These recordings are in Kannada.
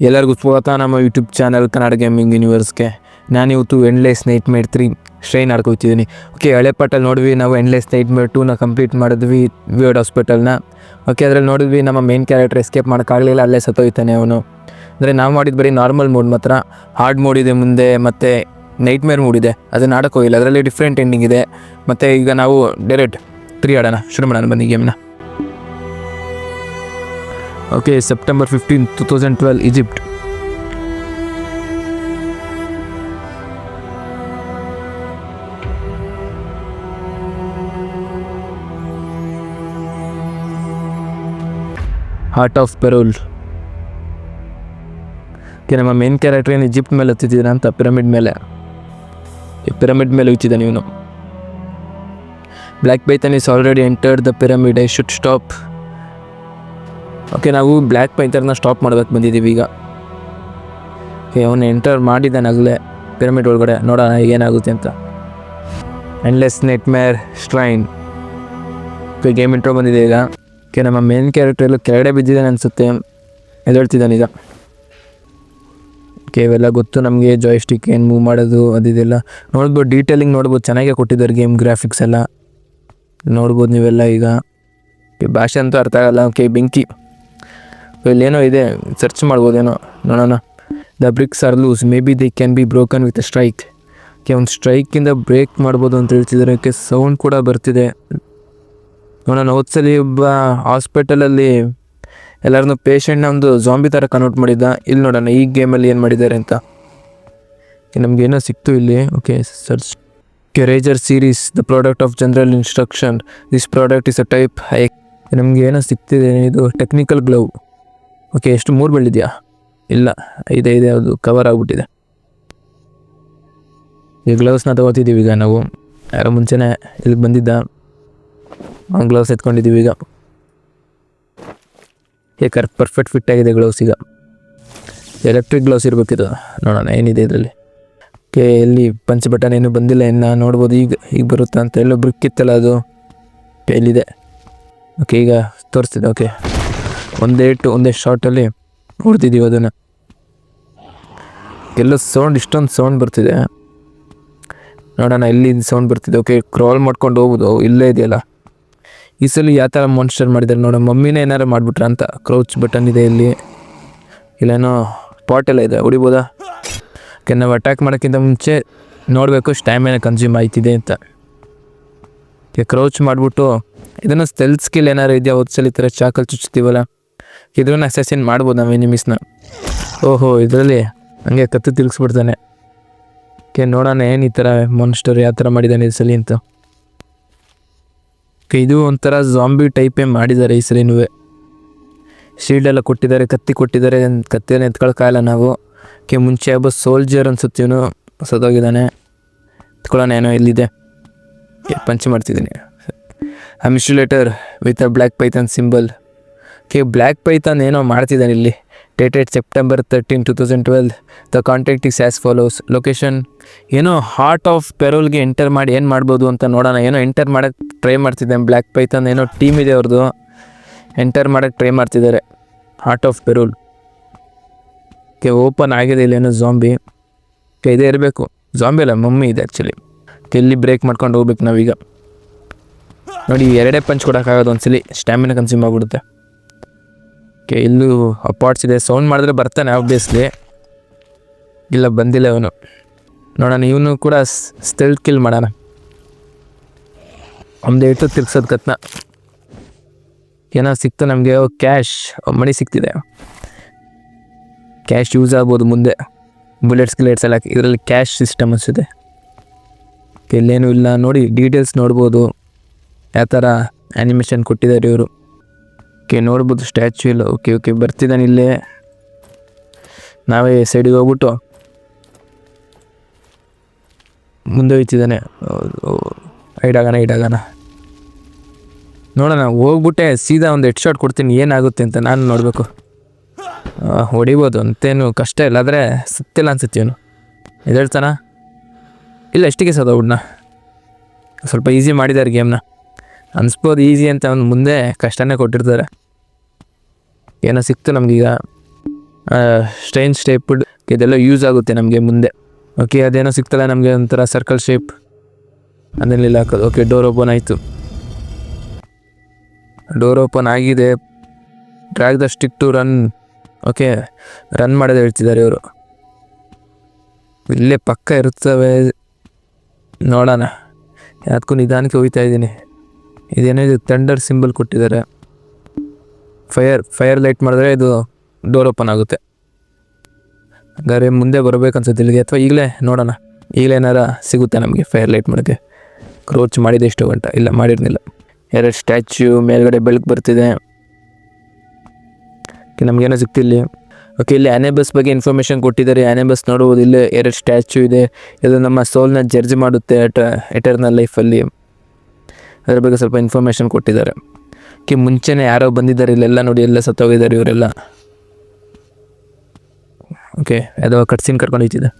ಎಲ್ಲರಿಗೂ ಸ್ವಾಗತ. ನಮ್ಮ ಯೂಟ್ಯೂಬ್ ಚಾನಲ್ ಕನ್ನಡ ಗೇಮಿಂಗ್ ಯೂನಿವರ್ಸ್ಗೆ ನಾನಿವತ್ತು endless nightmare three strain ಆಡ್ಕೊತಿದ್ದೀನಿ ಓಕೆ ಹಳೆ ಪಾಟಲ್ಲಿ ನೋಡಿದ್ವಿ, ನಾವು ಎಂಡ್ಲೆಸ್ ನೈಟ್ ಮೇಡ್ ಟೂನ ಕಂಪ್ಲೀಟ್ ಮಾಡಿದ್ವಿ ವಿಯರ್ಡ್ ಹಾಸ್ಪಿಟಲ್ನ ಓಕೆ ಅದರಲ್ಲಿ ನೋಡಿದ್ವಿ, ನಮ್ಮ ಮೇನ್ ಕ್ಯಾರೆಕ್ಟರ್ ಎಸ್ಕೇಪ್ ಮಾಡೋಕ್ಕಾಗಲಿಲ್ಲ ಅಲ್ಲೇ ಸತ್ತೋಯ್ತಾನೆ ಅವನು. ಅಂದರೆ ನಾವು ಮಾಡಿದ್ದು ಬರೀ ನಾರ್ಮಲ್ ಮೋಡ್ ಮಾತ್ರ. ಹಾರ್ಡ್ ಮೂಡ್ ಇದೆ ಮುಂದೆ, ಮತ್ತು ನೈಟ್ ಮೇರ್ ಮೂಡ್ ಇದೆ. ಅದನ್ನು ಆಡೋಕ್ಕೋಗಿಲ್ಲ ಅದರಲ್ಲಿ ಡಿಫ್ರೆಂಟ್ ಎಂಡಿಂಗ್ ಇದೆ. ಮತ್ತು ಈಗ ನಾವು ಡೈರೆಕ್ಟ್ ತ್ರೀ ಆಡೋಣ. ಶುರು ಮಾಡೋಣ ಬನ್ನಿ ಗೇಮ್ನ okay September fifteen two thousand twelve Egypt heart of Pharaoh okay ನಮ್ಮ ಮೇನ್ ಕ್ಯಾರೆಕ್ಟರ್ ಏನು ಈಜಿಪ್ಟ್ ಮೇಲೆ ಹತ್ತಿದ್ದೀರ ಅಂತ ಪಿರಮಿಡ್ ಮೇಲೆ? ಈ ಪಿರಮಿಡ್ ಮೇಲೆ ಹುಚ್ಚಿದ್ದಾನೆ ಇವನು. Black python is already entered the pyramid I should stop okay ನಾವು ಬ್ಲ್ಯಾಕ್ ಪೈಂತರ್ನ ಸ್ಟಾಪ್ ಮಾಡ್ಬೇಕು ಬಂದಿದ್ದೀವಿ ಈಗ. ಓಕೆ ಅವನು ಎಂಟರ್ ಮಾಡಿದ್ದಾನೆ ಆಗಲೇ ಪಿರಮಿಡ್ ಒಳಗಡೆ. ನೋಡೋಣ ಏನಾಗುತ್ತೆ ಅಂತ. Endless nightmare strain okay game intro ಬಂದಿದೆ ಈಗ. ಓಕೆ ನಮ್ಮ ಮೇನ್ ಕ್ಯಾರೆಕ್ಟರ್ ಎಲ್ಲ ಕೆಳಗಡೆ ಬಿದ್ದಿದ್ದಾನೆ ಅನಿಸುತ್ತೆ. ಎದ್ದೇಳ್ತಿದ್ದಾನೆ ಈಗ? ಓಕೆ ಇವೆಲ್ಲ ಗೊತ್ತು ನಮಗೆ ಜಾಯ್ಸ್ಟಿಕ್ ಏನು ಮೂವ್ ಮಾಡೋದು ಅದಿದೆಲ್ಲ ನೋಡ್ಬೋದು ಡೀಟೇಲಿಂಗ್ ನೋಡ್ಬೋದು, ಚೆನ್ನಾಗೇ ಕೊಟ್ಟಿದ್ದಾರೆ ಗೇಮ್ ಗ್ರಾಫಿಕ್ಸ್ ಎಲ್ಲ. ನೋಡ್ಬೋದು ನೀವೆಲ್ಲ ಈಗ. ಓಕೆ ಭಾಷೆ ಅಂತೂ ಅರ್ಥ ಆಗಲ್ಲ. ಓಕೆ ಬೆಂಕಿ ಇಲ್ಲೇನೋ ಇದೆ ಸರ್ಚ್ ಮಾಡ್ಬೋದೇನೋ, ನೋಡೋಣ. The bricks are loose maybe they can be broken with strike okay ಒಂದು ಸ್ಟ್ರೈಕಿಂದ ಬ್ರೇಕ್ ಮಾಡ್ಬೋದು ಅಂತ ಹೇಳ್ತಿದ್ದಾರೆ. ಓಕೆ ಸೌಂಡ್ ಕೂಡ ಬರ್ತಿದೆ. ನೋಡೋಣ, ಹೋದ್ಸಲಿ ಒಬ್ಬ ಹಾಸ್ಪಿಟಲಲ್ಲಿ ಎಲ್ಲರನ್ನೂ ಪೇಷಂಟ್ನ ಒಂದು ಜಾಂಬಿ ಥರ ಕನ್ವರ್ಟ್ ಮಾಡಿದ್ದ. ಇಲ್ಲಿ ನೋಡೋಣ, ಈ ಗೇಮಲ್ಲಿ ಏನು ಮಾಡಿದ್ದಾರೆ ಅಂತ. ನಮಗೇನೋ ಸಿಕ್ತು ಇಲ್ಲಿ. Okay search ಕೆರೇಜರ್ series the product of general instruction this product is a type hike ನಮಗೇನೋ ಸಿಗ್ತಿದೆ ಇದು ಟೆಕ್ನಿಕಲ್ ಗ್ಲೌ ಓಕೆ ಎಷ್ಟು ಮೂರು ಬೆಳ್ಳಿದೆಯಾ ಇಲ್ಲ, ಇದೆ ಇದೆ, ಅದು ಕವರ್ ಆಗಿಬಿಟ್ಟಿದೆ. ಈ ಗ್ಲೌಸ್ನ ತಗೋತಿದ್ದೀವಿ ಈಗ ನಾವು. ಯಾರೋ ಮುಂಚೆನೇ ಇಲ್ಲಿಗೆ ಬಂದಿದ್ದ ಗ್ಲೌಸ್ ಎತ್ಕೊಂಡಿದ್ದೀವಿ ಈಗ. ಏ ಕರ್ ಪರ್ಫೆಕ್ಟ್ ಫಿಟ್ ಆಗಿದೆ ಗ್ಲೌಸ್ ಈಗ. ಎಲೆಕ್ಟ್ರಿಕ್ ಗ್ಲೌಸ್ ಇರಬೇಕಿದು. ನೋಡೋಣ, ಏನಿದೆ ಇದರಲ್ಲಿ. ಓಕೆ ಎಲ್ಲಿ ಪಂಚ್ ಬಟನ್ ಏನು ಬಂದಿಲ್ಲ, ಇನ್ನು ನೋಡ್ಬೋದು. ಈಗ ಈಗ ಬರುತ್ತಾ ಅಂತ ಎಲ್ಲೋ ಬ್ರಿಕ್ ಇತ್ತಲ್ಲ ಅದು. ಎಲ್ಲಿದೆ? ಓಕೆ ಈಗ ತೋರಿಸ್ತಿದೆ ಓಕೆ ಒಂದೇ ಇಟ್ಟು, ಒಂದೇ ಶಾರ್ಟಲ್ಲಿ ನೋಡ್ತಿದ್ದೀವಿ ಅದನ್ನು. ಎಲ್ಲ ಸೌಂಡ್ ಇಷ್ಟೊಂದು ಸೌಂಡ್ ಬರ್ತಿದೆ. ನೋಡೋಣ, ಎಲ್ಲಿ ಸೌಂಡ್ ಬರ್ತಿದೆ. ಓಕೆ ಕ್ರಾಲ್ ಮಾಡ್ಕೊಂಡು ಹೋಗ್ಬೋದು ಇಲ್ಲೇ ಇದೆಯಲ್ಲ. ಈ ಸಲ ಯಾವ ಥರ ಮಾನ್ಸ್ಟರ್ ಮಾಡಿದ್ದಾರೆ ನೋಡೋ, ಮಮ್ಮಿನೇ ಏನಾರು ಮಾಡಿಬಿಟ್ರ ಅಂತ. ಕ್ರೌಚ್ ಬಟನ್ ಇದೆ ಇಲ್ಲಿ. ಇಲ್ಲೇನೋ ಪಾಟೆಲ್ಲ ಇದೆ, ಹೊಡಿಬೋದಾ? ಓಕೆ ನಾವು ಅಟ್ಯಾಕ್ ಮಾಡೋಕ್ಕಿಂತ ಮುಂಚೆ ನೋಡಬೇಕು ಸ್ಟ್ಯಾಮಿನ ಕನ್ಸ್ಯೂಮ್ ಆಯ್ತಿದೆ ಅಂತ. ಕ್ರೌಚ್ ಮಾಡಿಬಿಟ್ಟು, ಇದನ್ನು ಸ್ಟೆಲ್ ಸ್ಕಿಲ್ ಏನಾರು ಇದೆಯಾ? ಹೊತ್ಸಲಿ ಈ ಥರ ಚಾಕಲ್ ಚುಚ್ತೀವಲ್ಲ ಇದ್ರನ್ನ ಅಸೆಸಿನ್ ಮಾಡ್ಬೋದು ನಾವು ಎನಿಮಿಸ್ನ ಓಹೋ, ಇದರಲ್ಲಿ ಹಂಗೆ ಕತ್ತು ತಿರುಗಿಸ್ಬಿಡ್ತಾನೆ. ಓಕೆ, ನೋಡೋಣ ಏನು ಈ ಥರ ಮಾನ್ಸ್ಟರ್ ಯಾವ ಥರ ಮಾಡಿದ್ದಾನೆ ಈ ಸಲ ಅಂತ. ಇದು ಒಂಥರ ಜಾಂಬಿ ಟೈಪೇ ಮಾಡಿದ್ದಾರೆ ಈ ಸಲಿನೂ. ಶೀಲ್ಡ್ ಎಲ್ಲ ಕೊಟ್ಟಿದ್ದಾರೆ, ಕತ್ತಿ ಕೊಟ್ಟಿದ್ದಾರೆ, ಕತ್ತಿಯನ್ನು ಎತ್ಕೊಳಕ್ಕಾಗಲ್ಲ ನಾವು. ಓಕೆ, ಮುಂಚೆ ಒಬ್ಬ ಸೋಲ್ಜರ್ ಅನ್ಸುತ್ತೆ ಸದೋಗಿದ್ದಾನೆ ಎತ್ಕೊಳ್ಳೋಣ, ಏನೋ ಇಲ್ಲಿದೆ. ಪಂಚ್ ಮಾಡ್ತಿದ್ದೀನಿ. ಅಮಿಸ್ಯುಲೇಟರ್ with a black python symbol okay black python ಏನೋ ಮಾಡ್ತಿದ್ದಾನೆ ಇಲ್ಲಿ. Dated September thirteen two thousand twelve the contact is as follows location ಏನೋ ಹಾರ್ಟ್ ಆಫ್ ಪೆರೋಲ್ಗೆ ಎಂಟರ್ ಮಾಡಿ ಏನು ಮಾಡ್ಬೋದು ಅಂತ ನೋಡೋಣ. ಏನೋ ಎಂಟರ್ ಮಾಡೋಕ್ಕೆ ಟ್ರೈ ಮಾಡ್ತಿದ್ದಾನೆ ಬ್ಲ್ಯಾಕ್ ಪೈಥಾನ್ ಏನೋ ಟೀಮ್ ಇದೆ ಅವ್ರದ್ದು ಎಂಟರ್ ಮಾಡೋಕ್ಕೆ ಟ್ರೈ ಮಾಡ್ತಿದ್ದಾರೆ. Heart of Pharaoh okay open ಆಗಿದೆ ಇಲ್ಲೇನೋ ಜಾಂಬಿ ಓಕೆ, ಇದೇ ಇರಬೇಕು. ಜಾಂಬಿ ಅಲ್ಲ ಮಮ್ಮಿ ಇದೆ ಆ್ಯಕ್ಚುಲಿ ಎಲ್ಲಿ ಬ್ರೇಕ್ ಮಾಡ್ಕೊಂಡು ಹೋಗ್ಬೇಕು ನಾವೀಗ. ನೋಡಿ ಎರಡೇ ಪಂಚ್ ಕೊಡೋಕ್ಕಾಗೋದು ಒಂದ್ಸಲಿ. ಸ್ಟ್ಯಾಮಿನ ಕನ್ಸ್ಯೂಮ್ ಆಗಿಬಿಡುತ್ತೆ. ಓಕೆ, ಇಲ್ಲೂ ಅಪಾರ್ಟ್ಸ್ ಇದೆ. ಸೌಂಡ್ ಮಾಡಿದ್ರೆ ಬರ್ತಾನೆ ಆಬ್ವಿಯಸ್ಲಿ ಇಲ್ಲ, ಬಂದಿಲ್ಲ ಅವನು ನೋಡೋಣ, ಇವನು ಕೂಡ ಸ್ಟೆಲ್ತ್ ಕಿಲ್ ಮಾಡೋಣ. ಒಂದು ಇಟ್ಟು ತಿರ್ಗ್ಸೋದು ಕತ್ನ. ಏನೋ ಸಿಕ್ತು ನಮಗೆ. ಕ್ಯಾಶ್ ಮಣಿ ಸಿಕ್ತಿದೆ. ಕ್ಯಾಶ್ ಯೂಸ್ ಆಗ್ಬೋದು ಮುಂದೆ. ಬುಲೆಟ್ಸ್ ಗಿಲೆಟ್ಸ್ ಎಲ್ಲ ಇದರಲ್ಲಿ ಕ್ಯಾಶ್ ಸಿಸ್ಟಮ್ ಅನಿಸಿದೆ ಇಲ್ಲೇನೂ ಇಲ್ಲ. ನೋಡಿ ಡೀಟೇಲ್ಸ್ ನೋಡ್ಬೋದು. ಯಾವ ಥರ ಆ್ಯನಿಮೇಷನ್ ಕೊಟ್ಟಿದ್ದಾರೆ ಇವರು. ಓಕೆ, ನೋಡ್ಬೋದು ಸ್ಟ್ಯಾಚ್ಯೂ ಇಲ್ಲ ಓಕೆ ಓಕೆ, ಬರ್ತಿದ್ದಾನೆ ಇಲ್ಲೇ. ನಾವೇ ಸೈಡಿಗೆ ಹೋಗ್ಬಿಟ್ಟು ಮುಂದೆ ಹೋಯ್ತಿದ್ದಾನೆ. ಐಡಾಗಣ ಐಡಾಗಣ ನೋಡೋಣ, ಹೋಗ್ಬಿಟ್ಟೆ, ಸೀದಾ ಒಂದು ಹೆಡ್ ಶಾಟ್ ಕೊಡ್ತೀನಿ, ಏನಾಗುತ್ತೆ ಅಂತ ನಾನು ನೋಡಬೇಕು. ಹೊಡಿಬೋದು, ಅಂತೇನು ಕಷ್ಟ ಇಲ್ಲ, ಆದರೆ ಸತ್ತಿಲ್ಲ ಅನ್ಸುತ್ತೆ ಇವನು. ಎದ್ದೇಳ್ತಾನ? ಇಲ್ಲ, ಎಷ್ಟಿಗೆ ಸದೋಗ್ಬಿಡ್ನ ಸ್ವಲ್ಪ ಈಸಿ ಮಾಡಿದ್ದಾರೆ ಗೇಮ್ನ ಅನ್ಸ್ಬೋದು ಈಸಿ ಅಂತ ಅವ್ನು ಮುಂದೆ ಕಷ್ಟನೇ ಕೊಟ್ಟಿರ್ತಾರೆ. ಏನೋ ಸಿಕ್ತು ನಮಗೀಗ. ಸ್ಟ್ರೈನ್ ಸ್ಟೇಪ್ಡ್ ಇದೆಲ್ಲ ಯೂಸ್ ಆಗುತ್ತೆ ನಮಗೆ ಮುಂದೆ. ಓಕೆ ಅದೇನೋ ಸಿಗ್ತಲ್ಲ ನಮಗೆ ಒಂಥರ ಸರ್ಕಲ್ ಶೇಪ್ ಅದನ್ನೆಲ್ಲ ಹಾಕೋದು ಓಕೆ ಡೋರ್ ಓಪನ್ ಆಯಿತು. ಡೋರ್ ಓಪನ್ ಆಗಿದೆ. Drag the stick to run okay run ಮಾಡೋದು ಹೇಳ್ತಿದ್ದಾರೆ ಇವರು. ಇಲ್ಲೇ ಪಕ್ಕ ಇರುತ್ತವೆ ನೋಡೋಣ. ಯಾವ್ದಕ್ಕೂ ನಿಧಾನಕ್ಕೆ ಹೋಗ್ತಾ ಇದ್ದೀನಿ. ಇದೇನಿದೆ ಥಂಡರ್ ಸಿಂಬಲ್ ಕೊಟ್ಟಿದ್ದಾರೆ. ಫೈರ್ ಫೈರ್ ಲೈಟ್ ಮಾಡಿದ್ರೆ ಇದು ಡೋರ್ ಓಪನ್ ಆಗುತ್ತೆ. ಹಾಗಾದ್ರೆ ಮುಂದೆ ಬರಬೇಕನ್ಸುತ್ತೆ ಇಲ್ಲಿಗೆ. ಅಥವಾ ಈಗಲೇ ನೋಡೋಣ. ಈಗಲೇ ಏನಾರ ಸಿಗುತ್ತೆ ನಮಗೆ ಫೈರ್ ಲೈಟ್ ಮಾಡೋಕ್ಕೆ. ಕ್ರೋಚ್ ಮಾಡಿದೆ ಎಷ್ಟು ಗಂಟ. ಇಲ್ಲ, ಮಾಡಿರಲಿಲ್ಲ. ಎರಡು ಸ್ಟ್ಯಾಚ್ಯೂ ಮೇಲ್ಗಡೆ ಬೆಳಕು ಬರ್ತಿದೆ. ನಮಗೇನೋ ಸಿಗ್ತಿಲ್ಲಿ ಓಕೆ, ಇಲ್ಲಿ ಆನೆಬಸ್ ಬಗ್ಗೆ ಇನ್ಫಾರ್ಮೇಷನ್ ಕೊಟ್ಟಿದ್ದಾರೆ. ಆನೆಬಸ್ ನೋಡ್ಬೋದು, ಇಲ್ಲೇ ಎರಡು ಸ್ಟ್ಯಾಚ್ಯೂ ಇದೆ. ಇದು ನಮ್ಮ ಸೋಲ್ನ ಜರ್ಜ್ ಮಾಡುತ್ತೆ ಎಟರ್ನಲ್ ಲೈಫಲ್ಲಿ ಅದ್ರ ಬಗ್ಗೆ ಸ್ವಲ್ಪ ಇನ್ಫಾರ್ಮೇಷನ್ ಕೊಟ್ಟಿದ್ದಾರೆ. ಓಕೆ ಮುಂಚೆನೇ ಯಾರೋ ಬಂದಿದ್ದಾರೆ, ಇಲ್ಲೆಲ್ಲ ನೋಡಿ, ಎಲ್ಲ ಸತ್ತೋಗಿದ್ದಾರೆ ಇವರೆಲ್ಲ. ಓಕೆ ಯಾವುದೋ ಕಟ್ಸಿನ್ ಕರ್ಕೊಂಡು ಹೋಯ್ತಿದೆ.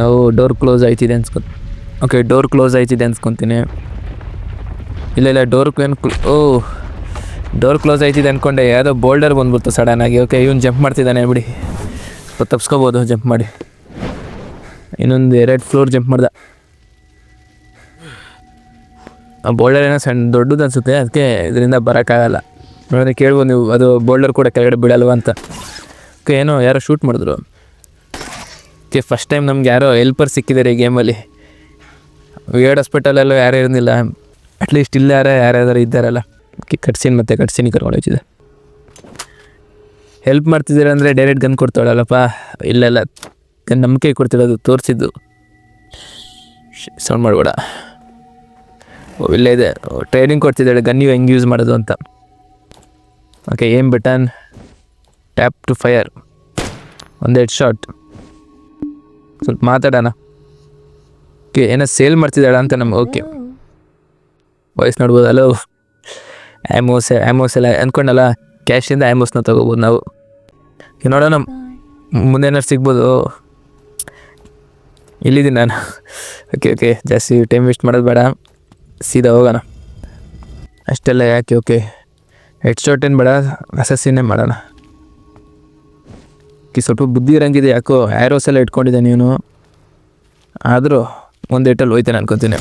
ನಾವು ಡೋರ್ ಕ್ಲೋಸ್ ಆಯ್ತಿದೆ ಅನ್ಸ್ಕೊ ಓಕೆ ಡೋರ್ ಕ್ಲೋಸ್ ಆಯ್ತಿದೆ ಅನ್ಸ್ಕೊತೀನಿ. ಇಲ್ಲ ಇಲ್ಲ ಡೋರ್ ಏನು ಓ ಡೋರ್ ಕ್ಲೋಸ್ ಆಯ್ತಿದೆ ಅಂದ್ಕೊಂಡೆ ಯಾವುದೋ ಬೋಲ್ಡರ್ ಬಂದ್ಬಿಡ್ತು ಸಡನ್ನಾಗಿ ಓಕೆ ಇವನು ಜಂಪ್ ಮಾಡ್ತಿದ್ದಾನೆ, ಬಿಡಿ. ಸ್ವಲ್ಪ ತಪ್ಸ್ಕೋಬೋದು ಜಂಪ್ ಮಾಡಿ. ಇನ್ನೊಂದು ಎರಡು ಫ್ಲೋರ್ ಜಂಪ್ ಮಾಡ್ದ. ಬೋಲ್ಡರ್ ಏನೋ ಸಣ್ಣ ದೊಡ್ಡದು ಅನಿಸುತ್ತೆ, ಅದಕ್ಕೆ ಇದರಿಂದ ಬರೋಕ್ಕಾಗಲ್ಲ. ನೋಡಿದ್ರೆ ಕೇಳ್ಬೋದು ನೀವು, ಅದು ಬೋಲ್ಡರ್ ಕೂಡ ಕೆಳಗಡೆ ಬೀಳಲ್ವ ಅಂತ. ಓಕೆ ಏನೋ ಯಾರೋ ಶೂಟ್ ಮಾಡಿದ್ರು. ಓಕೆ ಫಸ್ಟ್ ಟೈಮ್ ನಮ್ಗೆ ಯಾರೋ ಹೆಲ್ಪರ್ ಸಿಕ್ಕಿದ್ದಾರೆ ಈ ಗೇಮಲ್ಲಿ ವೇಡ್ ಹಾಸ್ಪಿಟಲಲ್ಲೂ ಯಾರೂ ಇರಲಿಲ್ಲ. ಅಟ್ಲೀಸ್ಟ್ ಇಲ್ಲ ಯಾರೋ ಯಾರ್ಯಾರು ಇದ್ದಾರಲ್ಲ. ಓಕೆ ಕಟ್ಸಿನ್ ಮತ್ತೆ ಕಟ್ಸಿನಿ ಕರ್ಕೊಂಡು ಹೋಗಿದೆ ಹೆಲ್ಪ್ ಮಾಡ್ತಿದ್ದೀರ ಅಂದರೆ ಡೈರೆಕ್ಟ್ ಗನ್ ಕೊಡ್ತಾಳಲ್ಲಪ್ಪ. ಇಲ್ಲೆಲ್ಲ ಗನ್ ನಂಬಿಕೆ ಕೊಡ್ತಿರೋದು ತೋರಿಸಿದ್ದು. ಸೌಂಡ್ ಮಾಡಬೇಡ. ಇಲ್ಲೇ ಇದೆ. ಟ್ರೈನಿಂಗ್ ಕೊಡ್ತಿದ್ದಾಳೆ. ಗನ್ ನೀವು ಹೆಂಗೆ ಯೂಸ್ ಮಾಡೋದು ಅಂತ. Okay aim button tap to fire ಒಂದೆರಡು ಶಾಟ್ ಸ್ವಲ್ಪ ಮಾತಾಡೋಣ. ಓಕೆ ಏನೋ ಸೇಲ್ ಮಾಡ್ತಿದ್ದಾಳ ಅಂತ ನಮ್ಗೆ ಓಕೆ ವಾಯ್ಸ್ ನೋಡ್ಬೋದು ಹಲೋ ಆ್ಯಮೋಸ್ ಆ್ಯಮೋಸ್ ಎಲ್ಲ ಅಂದ್ಕೊಂಡಲ್ಲ ಕ್ಯಾಶಿಂದ ಆ್ಯಮೋಸ್ನ ತೊಗೋಬೋದು ನಾವು. ನೋಡೋಣ. ಮುಂದೆ ಏನಾರು ಸಿಗ್ಬೋದು. ಇಲ್ಲಿದ್ದೀನಿ ನಾನು. ಓಕೆ ಓಕೆ ಜಾಸ್ತಿ ಟೈಮ್ ವೇಸ್ಟ್ ಮಾಡೋದು ಬೇಡ. ಸೀದಾ ಹೋಗೋಣ. ಅಷ್ಟೆಲ್ಲ ಯಾಕೆ ಓಕೆ ಹೆಡ್ ಶಾಟ್ ಏನು ಬೇಡ ಅಸಸ್ಸಿನೇ ಮಾಡೋಣ. ಓಕೆ ಸ್ವಲ್ಪ ಬುದ್ಧಿ ಇರಂಗಿದೆ ಯಾಕೋ ಆ್ಯರೋಸ್ ಎಲ್ಲ ಇಟ್ಕೊಂಡಿದ್ದೆ ನೀನು ಆದರೂ ಒಂದು ಏಟಲ್ಲಿ ಹೋಯ್ತೇನೆ ಅನ್ಕೊತೀನಿ.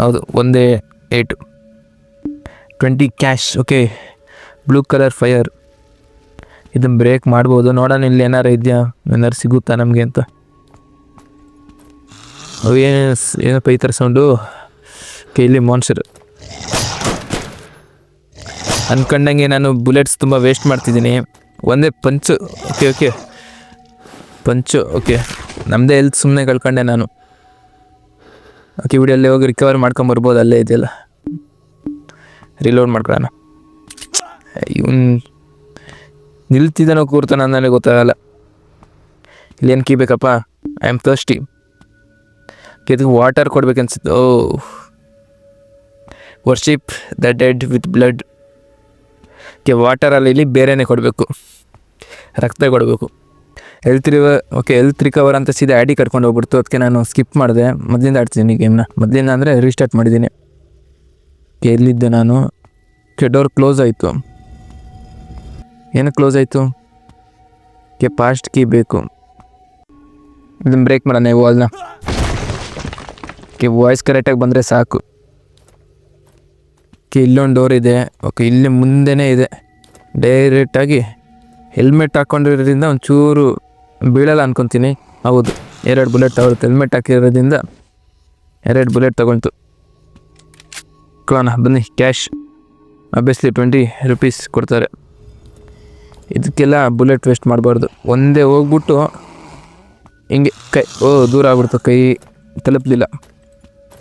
ಹೌದು, ಒಂದೇ ಏಟು. Twenty cash okay blue colour fire ಇದನ್ನು ಬ್ರೇಕ್ ಮಾಡ್ಬೋದು. ನೋಡೋಣ ಇಲ್ಲಿ ಏನಾರು ಇದೆಯಾ? ಏನಾರು ಸಿಗುತ್ತಾ ನಮಗೆ ಅಂತ. ಏನು ಏನಪ್ಪ ಈ ಥರ ಸೌಂಡು ಇಲ್ಲಿ ಮಾನ್ಸರ್ ಅನ್ಕೊಂಡಂಗೆ ನಾನು ಬುಲೆಟ್ಸ್ ತುಂಬ ವೇಸ್ಟ್ ಮಾಡ್ತಿದ್ದೀನಿ. ಒಂದೇ punch okay okay punch okay ನಮ್ಮದೇ ಎಲ್ತ್ ಸುಮ್ಮನೆ ಕಳ್ಕೊಂಡೆ ನಾನು. ಓಕೆ ವಿಡಿಯೋಲ್ಲಿ ಹೋಗಿ ರಿಕವರ್ ಮಾಡ್ಕೊಂಬರ್ಬೋದು ಅಲ್ಲೇ ಇದೆಯಲ್ಲ. ರಿಲೋಡ್ ಮಾಡ್ಕೊಳ್ಳೋಣ. ಇವನ್ ನಿಲ್ತಿದ್ದಾನೋ ಕೂರ್ತಾನ ನನಗೆ ಗೊತ್ತಾಗಲ್ಲ. ಇಲ್ಲೇನು ಕೀಬೇಕಪ್ಪ ಐ ಆಮ್ ತರ್ಸ್ಟಿ ಇದಕ್ಕೆ water ಕೊಡ್ಬೇಕನ್ಸುತ್ತೆ. O worship the dead with blood okay ವಾಟರಲ್ಲಿ ಇಲ್ಲಿ ಬೇರೆನೇ ಕೊಡಬೇಕು. ರಕ್ತ ಕೊಡಬೇಕು. ಹೆಲ್ತ್ ರಿವ ಓಕೆ ಹೆಲ್ತ್ ರಿಕವರ್ ಅಂತ ಸೀದಾ ಆ್ಯಡಿ ಕರ್ಕೊಂಡು ಹೋಗ್ಬಿಡ್ತು. ಅದಕ್ಕೆ ನಾನು ಸ್ಕಿಪ್ ಮಾಡಿದೆ. ಮೊದಲಿಂದ ಆಡ್ತಿದ್ದೀನಿ ಗೇಮ್ನ ಮೊದಲಿಂದ ಅಂದರೆ ರೀಸ್ಟಾರ್ಟ್ ಮಾಡಿದ್ದೀನಿ. ಓಕೆ ಎಲ್ಲಿದ್ದೆ ನಾನು ಓಕೆ ಡೋರ್ ಕ್ಲೋಸ್ ಆಯಿತು. ಏನು ಕ್ಲೋಸ್ ಆಯಿತು? ಓಕೆ ಪಾಸ್ಟ್ ಕೀ ಬೇಕು. ಇದನ್ನು ಬ್ರೇಕ್ ಮಾಡೋಣ ವಾಲ್ನ ಓಕೆ ವಾಯ್ಸ್ ಕರೆಕ್ಟಾಗಿ ಬಂದರೆ ಸಾಕು. ಓಕೆ ಇಲ್ಲೊಂದು ಡೋರ್ ಇದೆ. ಓಕೆ, ಇಲ್ಲಿ ಮುಂದೆನೇ ಇದೆ. ಡೈರೆಕ್ಟಾಗಿ ಹೆಲ್ಮೆಟ್ ಹಾಕ್ಕೊಂಡಿರೋದ್ರಿಂದ ಒಂಚೂರು ಬೀಳಲ್ಲ ಅನ್ಕೊತೀನಿ. ಹೌದು, ಎರಡು ಬುಲೆಟ್ ತಗೊಳ್ತು ಹೆಲ್ಮೆಟ್ ಹಾಕಿರೋದ್ರಿಂದ ಎರಡು ಬುಲೆಟ್ ತಗೊಳ್ತು. ಕೊಡೋಣ ಬನ್ನಿ ಕ್ಯಾಶ್ ಅಬ್ವಿಯಸ್ಲಿ ಟ್ವೆಂಟಿ ರುಪೀಸ್ ಕೊಡ್ತಾರೆ. ಇದಕ್ಕೆಲ್ಲ ಬುಲೆಟ್ ವೇಸ್ಟ್ ಮಾಡಬಾರ್ದು. ಒಂದೇ ಹೋಗ್ಬಿಟ್ಟು ಹಿಂಗೆ ಕೈ, ಓ, ದೂರ ಆಗ್ಬಿಡ್ತು ಕೈ, ತಲುಪಲಿಲ್ಲ.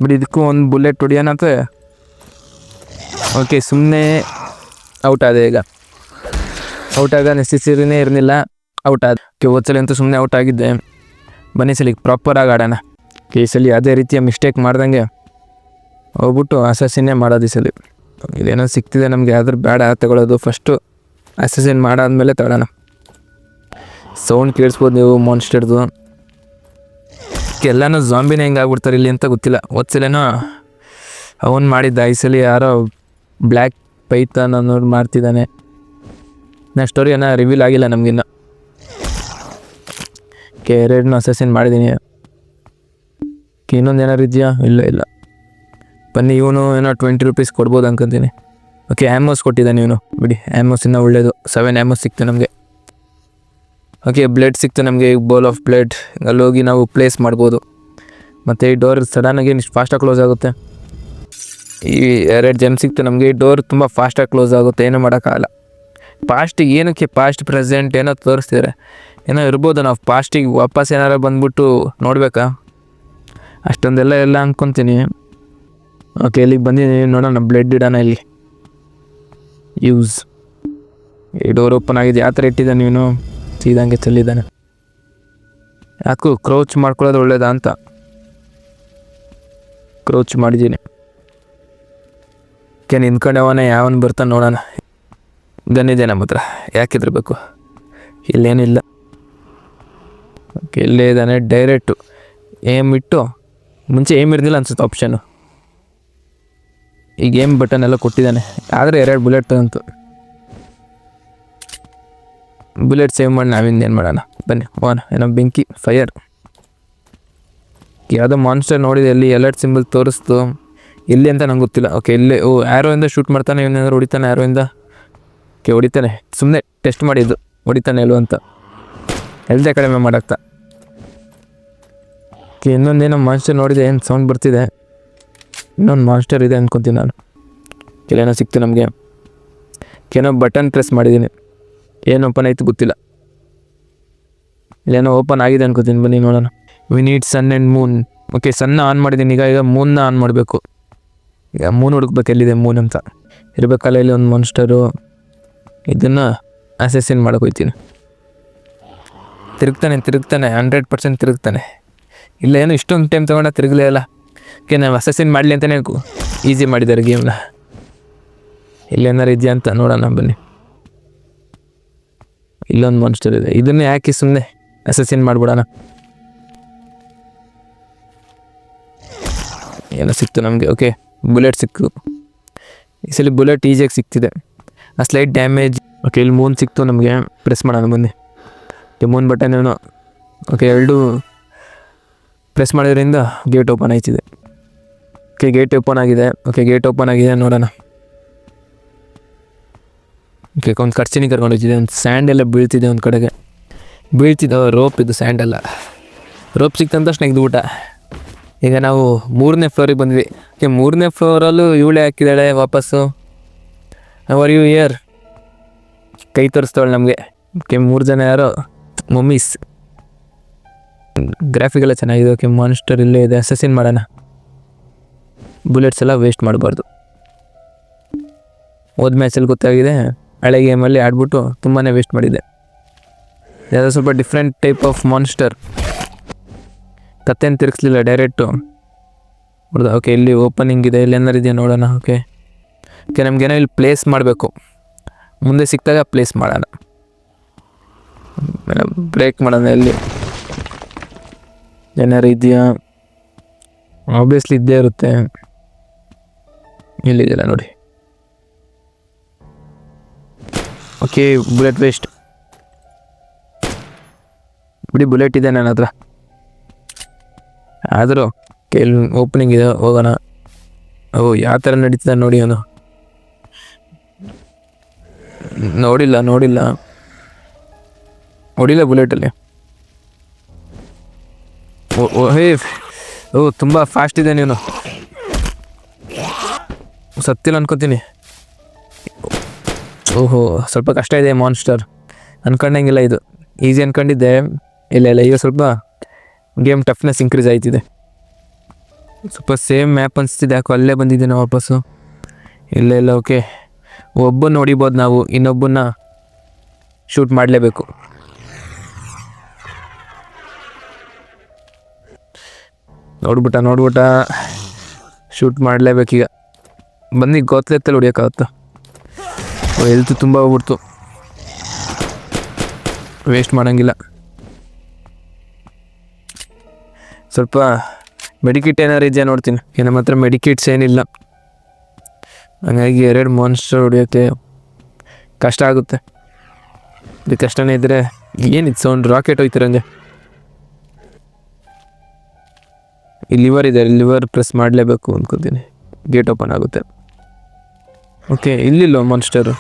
ಬಟ್ ಇದಕ್ಕೂ ಒಂದು ಬುಲೆಟ್ ಹೊಡಿಯೋಣಂತ. ಓಕೆ ಸುಮ್ಮನೆ ಔಟ್ ಆದೆ ಈಗ. ಔಟ್ ಆಗ ನೆಸೆಸರಿನೇ ಇರಲಿಲ್ಲ. ಔಟ್ ಆದ ಓಕೆ ಓದ್ಸಲಿ ಅಂತೂ ಸುಮ್ಮನೆ ಔಟ್ ಆಗಿದ್ದೆ. ಬನ್ನಿ ಸಲಿಗೆ ಪ್ರಾಪರ್ ಆಗಿ ಆಡೋಣ. ಈ ಸಲ ಅದೇ ರೀತಿಯ ಮಿಸ್ಟೇಕ್ ಮಾಡ್ದಂಗೆ ಹೋಗ್ಬಿಟ್ಟು ಅಸಸಿನೇ ಮಾಡೋದು ಈ ಸಲ. ಇದೇನೋ ಸಿಗ್ತಿದೆ ನಮಗೆ, ಆದ್ರೆ ಬೇಡ ತಗೊಳ್ಳೋದು ಫಸ್ಟು ಅಸಸಿನ್ ಮಾಡಾದ್ಮೇಲೆ ತಗೊಳ್ಳೋಣ ಸೌಂಡ್ ಕೇಳಿಸ್ಬೋದು ನೀವು ಮಾನ್ಸ್ಟರ್ದು ಎಲ್ಲನೂ ಜಾಂಬಿನೇ ಹೆಂಗೆ ಆಗ್ಬಿಡ್ತಾರೆ ಇಲ್ಲಿ ಅಂತ ಗೊತ್ತಿಲ್ಲ. ಓದ್ಸಲೇನೋ ಅವನು ಮಾಡಿದ್ದ. ಈ ಸಲ ಯಾರೋ ಬ್ಲ್ಯಾಕ್ ಪೈಥಾನ್ ಅನ್ನೋರು ಮಾಡ್ತಿದ್ದಾನೆ. ನಾ ಸ್ಟೋರಿ ಏನೋ ರಿವೀಲ್ ಆಗಿಲ್ಲ ನಮಗಿನ್ನ. ಕೆ ಎರಡನ್ನೂ ಅಸೆಸಿನ್ ಮಾಡಿದ್ದೀನಿ ಇನ್ನೊಂದು ಏನಾರು ಇದೆಯಾ? ಇಲ್ಲ ಇಲ್ಲ. ಬನ್ನಿ, ಇವನು ಏನೋ ಟ್ವೆಂಟಿ ರುಪೀಸ್ ಕೊಡ್ಬೋದು ಅನ್ಕೊಂತೀನಿ. ಓಕೆ ಆ್ಯಮೋಸ್ ಕೊಟ್ಟಿದ್ದಾನೆ ಇವನು. ಬಿಡಿ ಆ್ಯಮೋಸ್ ಇನ್ನೂ ಒಳ್ಳೇದು. ಸೆವೆನ್ ಆ್ಯಮೋಸ್ ಸಿಕ್ತು ನಮಗೆ. ಓಕೆ ಬ್ಲಡ್ ಸಿಕ್ತು ನಮಗೆ ಬೌಲ್ ಆಫ್ ಬ್ಲಡ್ ಅಲ್ಲಿ ಹೋಗಿ ನಾವು ಪ್ಲೇಸ್ ಮಾಡ್ಬೋದು. ಮತ್ತು ಈ ಡೋರ್ ಸಡನ್ನಾಗಿ ಇಷ್ಟು ಫಾಸ್ಟಾಗಿ ಕ್ಲೋಸ್ ಆಗುತ್ತೆ. ಈ ಎರಡು ಜನ ಸಿಕ್ತು, ನಮಗೆ ಡೋರ್ ತುಂಬ ಫಾಸ್ಟಾಗಿ ಕ್ಲೋಸ್ ಆಗುತ್ತೆ, ಏನೂ ಮಾಡೋಕ್ಕಾಗಲ್ಲ. ಪಾಸ್ಟಿಗೆ ಏನಕ್ಕೆ ಪಾಸ್ಟ್ ಪ್ರೆಸೆಂಟ್ ಏನೋ ತೋರಿಸ್ತಿದ್ರೆ, ಏನೋ ಇರ್ಬೋದು ನಾವು ಪಾಸ್ಟಿಗೆ ವಾಪಸ್ ಏನಾರು ಬಂದ್ಬಿಟ್ಟು ನೋಡಬೇಕಾ? ಅಷ್ಟೊಂದೆಲ್ಲ ಎಲ್ಲ ಅಂದ್ಕೊತೀನಿ ಓಕೆ ಇಲ್ಲಿಗೆ ಬಂದಿದ್ದೀನಿ ನೋಡೋಣ ಬ್ಲಡ್ ಇಡೋಣ ಇಲ್ಲಿ. ಯೂಸ್ ಈ ಡೋರ್ ಓಪನ್ ಆಗಿದೆ, ಯಾವ ಥರ ಇಟ್ಟಿದ್ದಾನೆ ನೀನು? ಸೀದಂಗೆ ಚೆಲ್ಲಿದ್ದಾನೆ. ಯಾಕೂ ಕ್ರೋಚ್ ಮಾಡ್ಕೊಳ್ಳೋದು ಒಳ್ಳೇದಾ ಅಂತ. ಕ್ರೋಚ್ ಮಾಡಿದ್ದೀನಿ. ಕೆ ನಿಂತ್ಕೊಂಡವನ ಯಾವನ್ ಬರ್ತಾನೆ ನೋಡೋಣ. ಗನ್ನಿದೆ ನಮ್ಮ ಹತ್ರ. ಯಾಕಿದ್ರಬೇಕು ಇಲ್ಲೇನಿಲ್ಲ. ಇಲ್ಲೇ ಇದ್ದಾನೆ ಡೈರೆಕ್ಟು. ಏಮ್ ಇಟ್ಟು, ಮುಂಚೆ ಏಮ್ ಇರ್ದಿಲ್ಲ ಅನ್ಸುತ್ತೆ ಆಪ್ಷನು ಈಗ ಏಮ್ ಬಟನ್ ಎಲ್ಲ ಕೊಟ್ಟಿದ್ದಾನೆ. ಆದರೆ ಎರಡು ಬುಲೆಟ್ ತಗಂತು. ಬುಲೆಟ್ ಸೇವ್ ಮಾಡಿ ನಾವಿಂದೇನು ಮಾಡೋಣ? ಬನ್ನಿ ಓನ್ ಏನೋ ಬೆಂಕಿ ಫೈರ್ ಯಾವುದೋ ಮಾನ್ಸ್ಟರ್ ನೋಡಿದೆ, ಅಲ್ಲಿ ಅಲರ್ಟ್ ಸಿಂಬಲ್ ತೋರಿಸ್ತು. ಎಲ್ಲಿ ಅಂತ ನಂಗೆ ಗೊತ್ತಿಲ್ಲ. ಓಕೆ ಇಲ್ಲೇ ಓ ಇಂದ ಶೂಟ್ ಮಾಡ್ತಾನೆ ಇವನೇನಾದ್ರು ಹೊಡಿತಾನೆ ಇಂದ? ಓಕೆ ಹೊಡಿತಾನೆ. ಸುಮ್ಮನೆ ಟೆಸ್ಟ್ ಮಾಡಿದ್ದು ಹೊಡಿತಾನೆ ಎಲ್ಲೋ ಅಂತ. ಎಲ್ದೇ ಕಡಿಮೆ ಮಾಡಕ್ತ. ಓಕೆ ಇನ್ನೊಂದೇನೋ ಮಾನ್ಸ್ಟರ್ ನೋಡಿದೆ, ಏನು ಸೌಂಡ್ ಬರ್ತಿದೆ? ಇನ್ನೊಂದು ಮಾನ್ಸ್ಟರ್ ಇದೆ ಅಂದ್ಕೊತೀನಿ ನಾನು. ಕೆಲೇನೋ ಸಿಕ್ತು ನಮಗೆ. ಏನೋ ಬಟನ್ ಪ್ರೆಸ್ ಮಾಡಿದ್ದೀನಿ ಏನು ಓಪನ್ ಆಯಿತು ಗೊತ್ತಿಲ್ಲ. ಇಲ್ಲೇನೋ ಓಪನ್ ಆಗಿದೆ ಅನ್ಕೋತೀನಿ, ಬನ್ನಿ ನೋಡೋಣ. We need sun and moon okay ಸನ್ನ on ಮಾಡಿದ್ದೀನಿ ಈಗ ಈಗ ಮೂನ್ನ ಆನ್ ಮಾಡಬೇಕು. ಈಗ ಮೂನ್ ಹುಡುಕ್ಬೇಕು ಎಲ್ಲಿದೆ ಮೂನ್ ಅಂತ. ಇರಬೇಕಲ್ಲ ಇಲ್ಲಿ ಒಂದು ಮಾನ್ಸ್ಟರು ಇದನ್ನು ಅಸೆಸಿನ್ ಮಾಡಕ್ಕೆ ಹೋಯ್ತೀನಿ. ತಿರುಗ್ತಾನೆ ತಿರುಗ್ತಾನೆ ಹಂಡ್ರೆಡ್ ಪರ್ಸೆಂಟ್ ತಿರುಗ್ತಾನೆ. ಇಲ್ಲ, ಏನು ಇಷ್ಟೊಂದು ಟೈಮ್ ತೊಗೊಂಡ ತಿರುಗಲೇ ಇಲ್ಲ. ಓಕೆ, ನಾವು ಅಸೆಸಿನ್ ಮಾಡಲಿ ಅಂತಲೇ ಈಸಿ ಮಾಡಿದ್ದಾರೆ ಗೇಮ್ನ ಇಲ್ಲೇನಾರು ಇದೆಯಾ ಅಂತ ನೋಡೋಣ ಬನ್ನಿ. ಇಲ್ಲೊಂದು ಮಾನ್ಸ್ಟರ್ ಇದೆ. ಇದನ್ನೇ ಯಾಕೆ ಸುಮ್ಮನೆ ಅಸೆಸಿನ್ ಮಾಡಿಬಿಡೋಣ. ಏನೋ ಸಿಕ್ತು ನಮಗೆ, ಓಕೆ. ಬುಲೆಟ್ ಸಿಕ್ತು ಈ ಸಲ ಬುಲೆಟ್ ಈಸಿಯಾಗಿ ಸಿಕ್ತಿದೆ. ಆ ಸ್ಲೈಟ್ ಡ್ಯಾಮೇಜ್ ಓಕೆ ಇಲ್ಲಿ ಮೂನ್ ಸಿಕ್ತು ನಮಗೆ. ಪ್ರೆಸ್ ಮಾಡೋಣ ಬನ್ನಿ. ಮೂನ್ ಬಟನ್ ಏನೋ? ಓಕೆ ಎರಡು ಪ್ರೆಸ್ ಮಾಡೋದ್ರಿಂದ ಗೇಟ್ ಓಪನ್ ಆಯ್ತಿದೆ. ಓಕೆ ಗೇಟ್ ಓಪನ್ ಆಗಿದೆ. ಓಕೆ ಗೇಟ್ ಓಪನ್ ಆಗಿದೆ, ನೋಡೋಣ. ಓಕೆ ಒಂದು ಖರ್ಚಿನಿ ಕರ್ಕೊಂಡು ಹೋಗ್ತಿದೆ. ಒಂದು ಸ್ಯಾಂಡ್ ಎಲ್ಲ ಬೀಳ್ತಿದೆ ಒಂದು ಕಡೆಗೆ. ಬೀಳ್ತಿದ್ದ ರೋಪ್ ಇದು ಸ್ಯಾಂಡೆಲ್ಲ ರೋಪ್ ಸಿಕ್ತಂತ ತಕ್ಷಣ ಊಟ. ಈಗ ನಾವು ಮೂರನೇ ಫ್ಲೋರಿಗೆ ಬಂದ್ವಿ ಓಕೆ ಮೂರನೇ ಫ್ಲೋರಲ್ಲೂ ಇವಳೆ ಹಾಕಿದ್ದಾಳೆ ವಾಪಸ್ಸು. ಅವರ್ ಯು ಇಯರ್ ಕೈ ತೋರಿಸ್ತಾಳೆ ನಮಗೆ. ಓಕೆ ಮೂರು ಜನ ಯಾರೋ? ಮಮ್ಮೀಸ್ ಗ್ರಾಫಿಕ್ ಎಲ್ಲ ಚೆನ್ನಾಗಿದೆ. ಓಕೆ ಮಾನ್ಸ್ಟರ್ ಇಲ್ಲೇ ಇದೆ. ಅಸೆಸಿನ್ ಮಾಡೋಣ. ಬುಲೆಟ್ಸ್ ಎಲ್ಲ ವೇಸ್ಟ್ ಮಾಡಬಾರ್ದು. ಹೋದ ಮ್ಯಾಚಲ್ಲಿ ಗೊತ್ತಾಗಿದೆ, ಹಳೆ ಗೇಮಲ್ಲಿ ಆಡ್ಬಿಟ್ಟು ತುಂಬಾ ವೇಸ್ಟ್ ಮಾಡಿದ್ದೆ. ಯಾವುದೋ ಸ್ವಲ್ಪ ಡಿಫ್ರೆಂಟ್ ಟೈಪ್ ಆಫ್ ಮಾನ್ಸ್ಟರ್ ಕತ್ತೇನು ತಿರುಗಿಸ್ಲಿಲ್ಲ ಡೈರೆಕ್ಟು ಹೊಡೆದ ಓಕೆ ಇಲ್ಲಿ ಓಪನಿಂಗ್ ಇದೆ, ಇಲ್ಲಿ ಏನಾರು ಇದೆಯಾ ನೋಡೋಣ ಓಕೆ ಓಕೆ ನಮಗೇನೋ ಇಲ್ಲಿ ಪ್ಲೇಸ್ ಮಾಡಬೇಕು. ಮುಂದೆ ಸಿಕ್ಕಿದಾಗ ಪ್ಲೇಸ್ ಮಾಡೋಣ. ಬ್ರೇಕ್ ಮಾಡೋಣ ಇಲ್ಲಿ. ಏನಾರು ಇದೆಯಾ? ಆಬ್ವಿಯಸ್ಲಿ ಇದ್ದೇ ಇರುತ್ತೆ. ಇಲ್ಲಿದೆಯಲ್ಲ ನೋಡಿ. ಓಕೆ ಬುಲೆಟ್ ವೇಸ್ಟ್ ಬಿಡಿ ಬುಲೆಟ್ ಇದೆ ನನ್ನ ಹತ್ರ. ಆದರೂ ಕೆಲ್ ಓಪನಿಂಗ್ ಇದೆ, ಹೋಗೋಣ. ಓ, ಯಾವ ಥರ ನಡೀತದೆ ನೋಡಿ ಅವನು. ನೋಡಿಲ್ಲ ನೋಡಿಲ್ಲ. ಹೊಡಿಲ್ಲ ಬುಲೆಟಲ್ಲಿ ಓ ಹೇ, ಓ, ತುಂಬ ಫಾಸ್ಟ್ ಇದೆ ನೀನು ಸತ್ತಿಲ್ಲ ಅನ್ಕೋತೀನಿ. ಓಹೋ, ಸ್ವಲ್ಪ ಕಷ್ಟ ಇದೆ ಮಾನ್ಸ್ಟರ್ ಅನ್ಕೊಂಡಂಗಿಲ್ಲ ಇದು. ಈಸಿ ಅನ್ಕೊಂಡಿದ್ದೆ. ಇಲ್ಲ ಇಲ್ಲ, ಈಗ ಸ್ವಲ್ಪ ಗೇಮ್ ಟಫ್ನೆಸ್ ಇನ್ಕ್ರೀಸ್ ಆಯ್ತಿದೆ. ಸ್ವಲ್ಪ ಸೇಮ್ ಮ್ಯಾಪ್ ಅನಿಸ್ತಿದೆ. ಯಾಕೋ ಅಲ್ಲೇ ಬಂದಿದ್ದೆ ನಾವು ವಾಪಸ್ಸು. ಇಲ್ಲ ಇಲ್ಲ ಓಕೆ ಒಬ್ಬನ ಹೊಡಿಬೋದು ನಾವು, ಇನ್ನೊಬ್ಬನ್ನ ಶೂಟ್ ಮಾಡಲೇಬೇಕು. ನೋಡ್ಬಿಟ್ಟ ನೋಡ್ಬಿಟ್ಟ. ಶೂಟ್ ಮಾಡಲೇಬೇಕೀಗ ಬನ್ನಿ ಗೋತ್ಲೆತ್ತಲ್ಲಿ ಹೊಡಿಯೋಕ್ಕಾಗುತ್ತಾ? ಹೆಲ್ತ್ ತುಂಬ ಹೋಗ್ಬಿಡ್ತು. ವೇಸ್ಟ್ ಮಾಡೋಂಗಿಲ್ಲ. ಸ್ವಲ್ಪ ಮೆಡಿಕಿಟ್ ಏನಾರು ಇದೆಯಾ ನೋಡ್ತೀನಿ. ಏ, ನಮ್ಮ ಹತ್ರ ಮೆಡಿಕಿಟ್ಸ್ ಏನಿಲ್ಲ. ಹಂಗಾಗಿ ಎರಡು ಮಾನ್ಸ್ಟರ್ ಹೊಡಿಯೋಕ್ಕೆ ಕಷ್ಟ ಆಗುತ್ತೆ. ಇದು ಕಷ್ಟನೇ ಇದ್ದರೆ ಏನಿತ್ತು ಸೌಂಡ್ ರಾಕೆಟ್ ಹೋಯ್ತಿರಂಗೆ ಈ ಲಿವರ್ ಇದೆ ಲಿವರ್ ಪ್ರೆಸ್ ಮಾಡಲೇಬೇಕು ಅಂದ್ಕೊತೀನಿ ಗೇಟ್ ಓಪನ್ ಆಗುತ್ತೆ. ಓಕೆ ಇಲ್ಲಿಲ್ಲ ಮಾನ್ಸ್ಟರು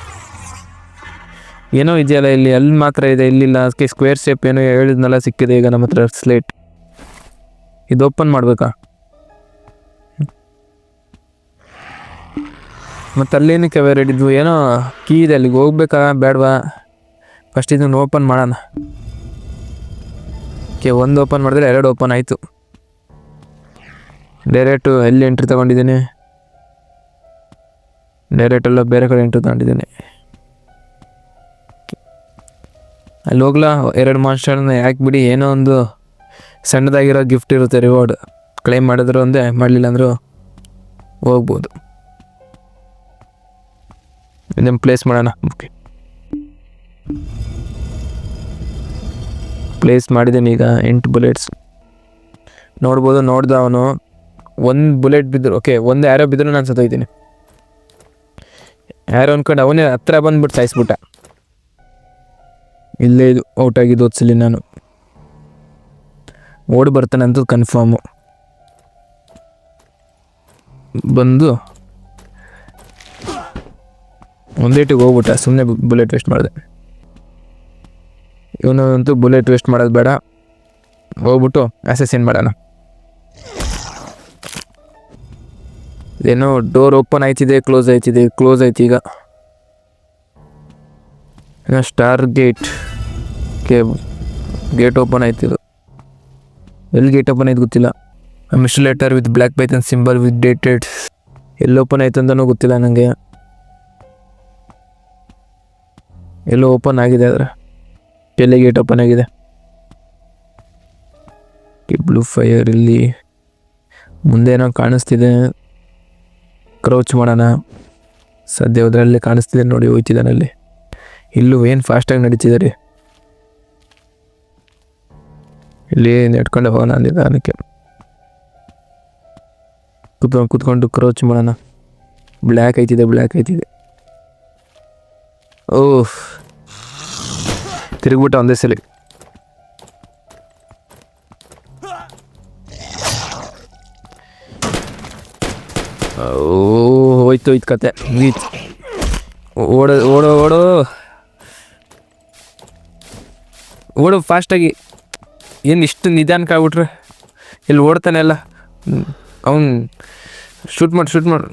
ಏನೋ ಇದೆಯಲ್ಲ ಇಲ್ಲಿ ಅಲ್ಲಿ ಮಾತ್ರ ಇದೆ ಇಲ್ಲಿಲ್ಲ. ಅದಕ್ಕೆ ಸ್ಕ್ವೇರ್ ಶೇಪ್ ಏನೋ ಹೇಳಿದ್ನೆಲ್ಲ ಸಿಕ್ಕಿದೆ ಈಗ ನಮ್ಮ ಹತ್ರ ಸ್ಲೇಟ್ ಇದು ಓಪನ್ ಮಾಡಬೇಕಾ? ಮತ್ತು ಅಲ್ಲೇನಕ್ಕೆ ವೆರೈಟಿ ಇದ್ವು ಏನೋ ಕೀ ಇದೆ, ಅಲ್ಲಿಗೆ ಹೋಗ್ಬೇಕಾ? ಬೇಡವಾ? ಫಸ್ಟ್ ಇದನ್ನು ಓಪನ್ ಮಾಡೋಣ. ಓಕೆ ಒಂದು ಓಪನ್ ಮಾಡಿದ್ರೆ ಎರಡು ಓಪನ್ ಆಯಿತು. ಡೈರೆಕ್ಟು ಎಲ್ಲಿ ಎಂಟ್ರಿ ತೊಗೊಂಡಿದ್ದೀನಿ? ಡೈರೆಕ್ಟೆಲ್ಲ ಬೇರೆ ಕಡೆ ಎಂಟ್ರಿ ತೊಗೊಂಡಿದ್ದೀನಿ. ಅಲ್ಲಿ ಹೋಗ್ಲಾ? ಎರಡು ಮಾಸ್ಟರ್ನ ಯಾಕೆ ಬಿಡಿ? ಏನೋ ಒಂದು ಸಣ್ಣದಾಗಿರೋ ಗಿಫ್ಟ್ ಇರುತ್ತೆ ರಿವಾರ್ಡ್ ಕ್ಲೈಮ್ ಮಾಡಿದ್ರು ಒಂದೇ ಮಾಡಲಿಲ್ಲ ಅಂದರು ಹೋಗ್ಬೋದು. ಇದನ್ನು ಪ್ಲೇಸ್ ಮಾಡೋಣ. ಓಕೆ ಪ್ಲೇಸ್ ಮಾಡಿದ್ದೀನಿ ಈಗ ಎಂಟು ಬುಲೆಟ್ಸ್ ನೋಡ್ಬೋದು, ನೋಡ್ದ ಅವನು ಒಂದು ಬುಲೆಟ್ ಬಿದ್ದರು ಓಕೆ ಒಂದು ಯಾರೋ ಬಿದ್ದರೂ ನಾನು ಸತ್ತೋಯ್ತೀನಿ ಯಾರೋ ಅಂದ್ಕೊಂಡು ಅವನೇ ಹತ್ರ ಬಂದ್ಬಿಟ್ಟು ಸಾಯಿಸ್ಬಿಟ್ಟ. ಇಲ್ಲೇ ಇದು ಔಟ್ ಆಗಿದ್ದು ಓದ್ಸಲಿ ನಾನು. ಓಡಿ ಬರ್ತಾನೆ ಅಂತ ಕನ್ಫರ್ಮು ಬಂದು ಒಂದೇಟಿಗೆ ಹೋಗ್ಬಿಟ್ಟ ಸುಮ್ಮನೆ ಬುಲೆಟ್ ವೇಸ್ಟ್ ಮಾಡಿದೆ. ಇವನು ಅಂತೂ ಬುಲೆಟ್ ವೇಸ್ಟ್ ಮಾಡೋದು ಬೇಡ. ಹೋಗ್ಬಿಟ್ಟು ಅಸೆಸಿನ್ ಮಾಡೋಣ. ಏನೋ ಡೋರ್ ಓಪನ್ ಆಯ್ತಿದೆ ಕ್ಲೋಸ್ ಆಯ್ತಿದೆ ಕ್ಲೋಸ್ ಆಯ್ತು ಈಗ. ಸ್ಟಾರ್ ಗೇಟ್ ಕೆ ಗೇಟ್ ಓಪನ್ ಆಯ್ತಿದು. ಎಲ್ಲಿ ಗೇಟ್ ಓಪನ್ ಆಯ್ತು ಗೊತ್ತಿಲ್ಲ. Mister letter with black python symbol with dated ಎಲ್ಲಿ ಓಪನ್ ಆಯ್ತು ಅಂತಲೂ ಗೊತ್ತಿಲ್ಲ ನನಗೆ ಎಲ್ಲೋ ಓಪನ್ ಆಗಿದೆ ಆದರೆ. ಎಲ್ಲಿ ಗೇಟ್ ಓಪನ್ ಆಗಿದೆ? ಬ್ಲೂ ಫೈರ್ ಇಲ್ಲಿ ಮುಂದೆ ಏನೋ ಕಾಣಿಸ್ತಿದೆ. ಕ್ರೌಚ್ ಮಾಡೋಣ. ಸದ್ಯ ಅದರಲ್ಲಿ ಕಾಣಿಸ್ತಿದೆ ನೋಡಿ ಹೋಯ್ತಿದ್ದಾನಲ್ಲಿ ಇಲ್ಲೂ ಏನು ಫಾಸ್ಟಾಗಿ ನಡೀತಿದ್ದಾರೆ ಇಲ್ಲಿ ನೆಡ್ಕೊಂಡು ಹೋಗೋಣ ಅದಕ್ಕೆ. ಕುತ್ಕೊಂಡು ಕುತ್ಕೊಂಡು ಕ್ರೋಚ್ ಮಾಡೋಣ. Black ಐತಿದೆ black ಐತಿದೆ. ಓಹ್. ತಿರುಗ್ಬಿಟ್ಟ ಒಂದೇ ಸಲ. ಓ ಹೋಯ್ತು ಹೋಯ್ತು ಕತೆ. ಮುಗೀತು. ಓಡೋ ಓಡೋ ಓಡೋ. ಓಡು ಫಾಸ್ಟಾಗಿ ಏನು ಇಷ್ಟು ನಿಧಾನಕ್ಕೆ ಆಗ್ಬಿಟ್ರೆ? ಇಲ್ಲಿ ಓಡ್ತಾನೆ ಅಲ್ಲ ಅವನು ಶೂಟ್ ಮಾಡಿ ಶೂಟ್ ಮಾಡಿ.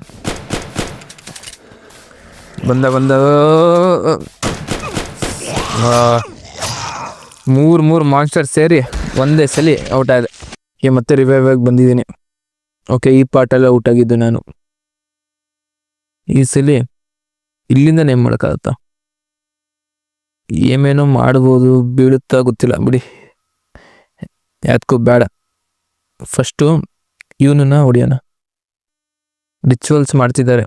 ಬಂದ ಬಂದ. ಮೂರು ಮೂರು ಮಾನ್ಸ್ಟರ್ ಸೇರಿ ಒಂದೇ ಸಲ ಔಟ್ ಆದೆ. ಈಗ ಮತ್ತೆ ರಿವೈವ್ ಆಗಿ ಬಂದಿದ್ದೀನಿ. ಓಕೆ ಈ ಪಾಟೆಲ್ಲ ಔಟ್ ಆಗಿದ್ದು ನಾನು. ಈ ಸಲ ಇಲ್ಲಿಂದ ನೇಮ್ ಮಾಡೋಕ್ಕಾಗತ್ತಾ? ಏನೇನೋ ಮಾಡ್ಬೋದು, ಬೀಳುತ್ತಾ ಗೊತ್ತಿಲ್ಲ. ಬಿಡಿ. ಯಾತ್ಕೂ ಬೇಡ. ಫಸ್ಟು ಇವನನ್ನ ಹೊಡಿಯೋಣ. ರಿಚುವಲ್ಸ್ ಮಾಡ್ತಿದ್ದಾರೆ.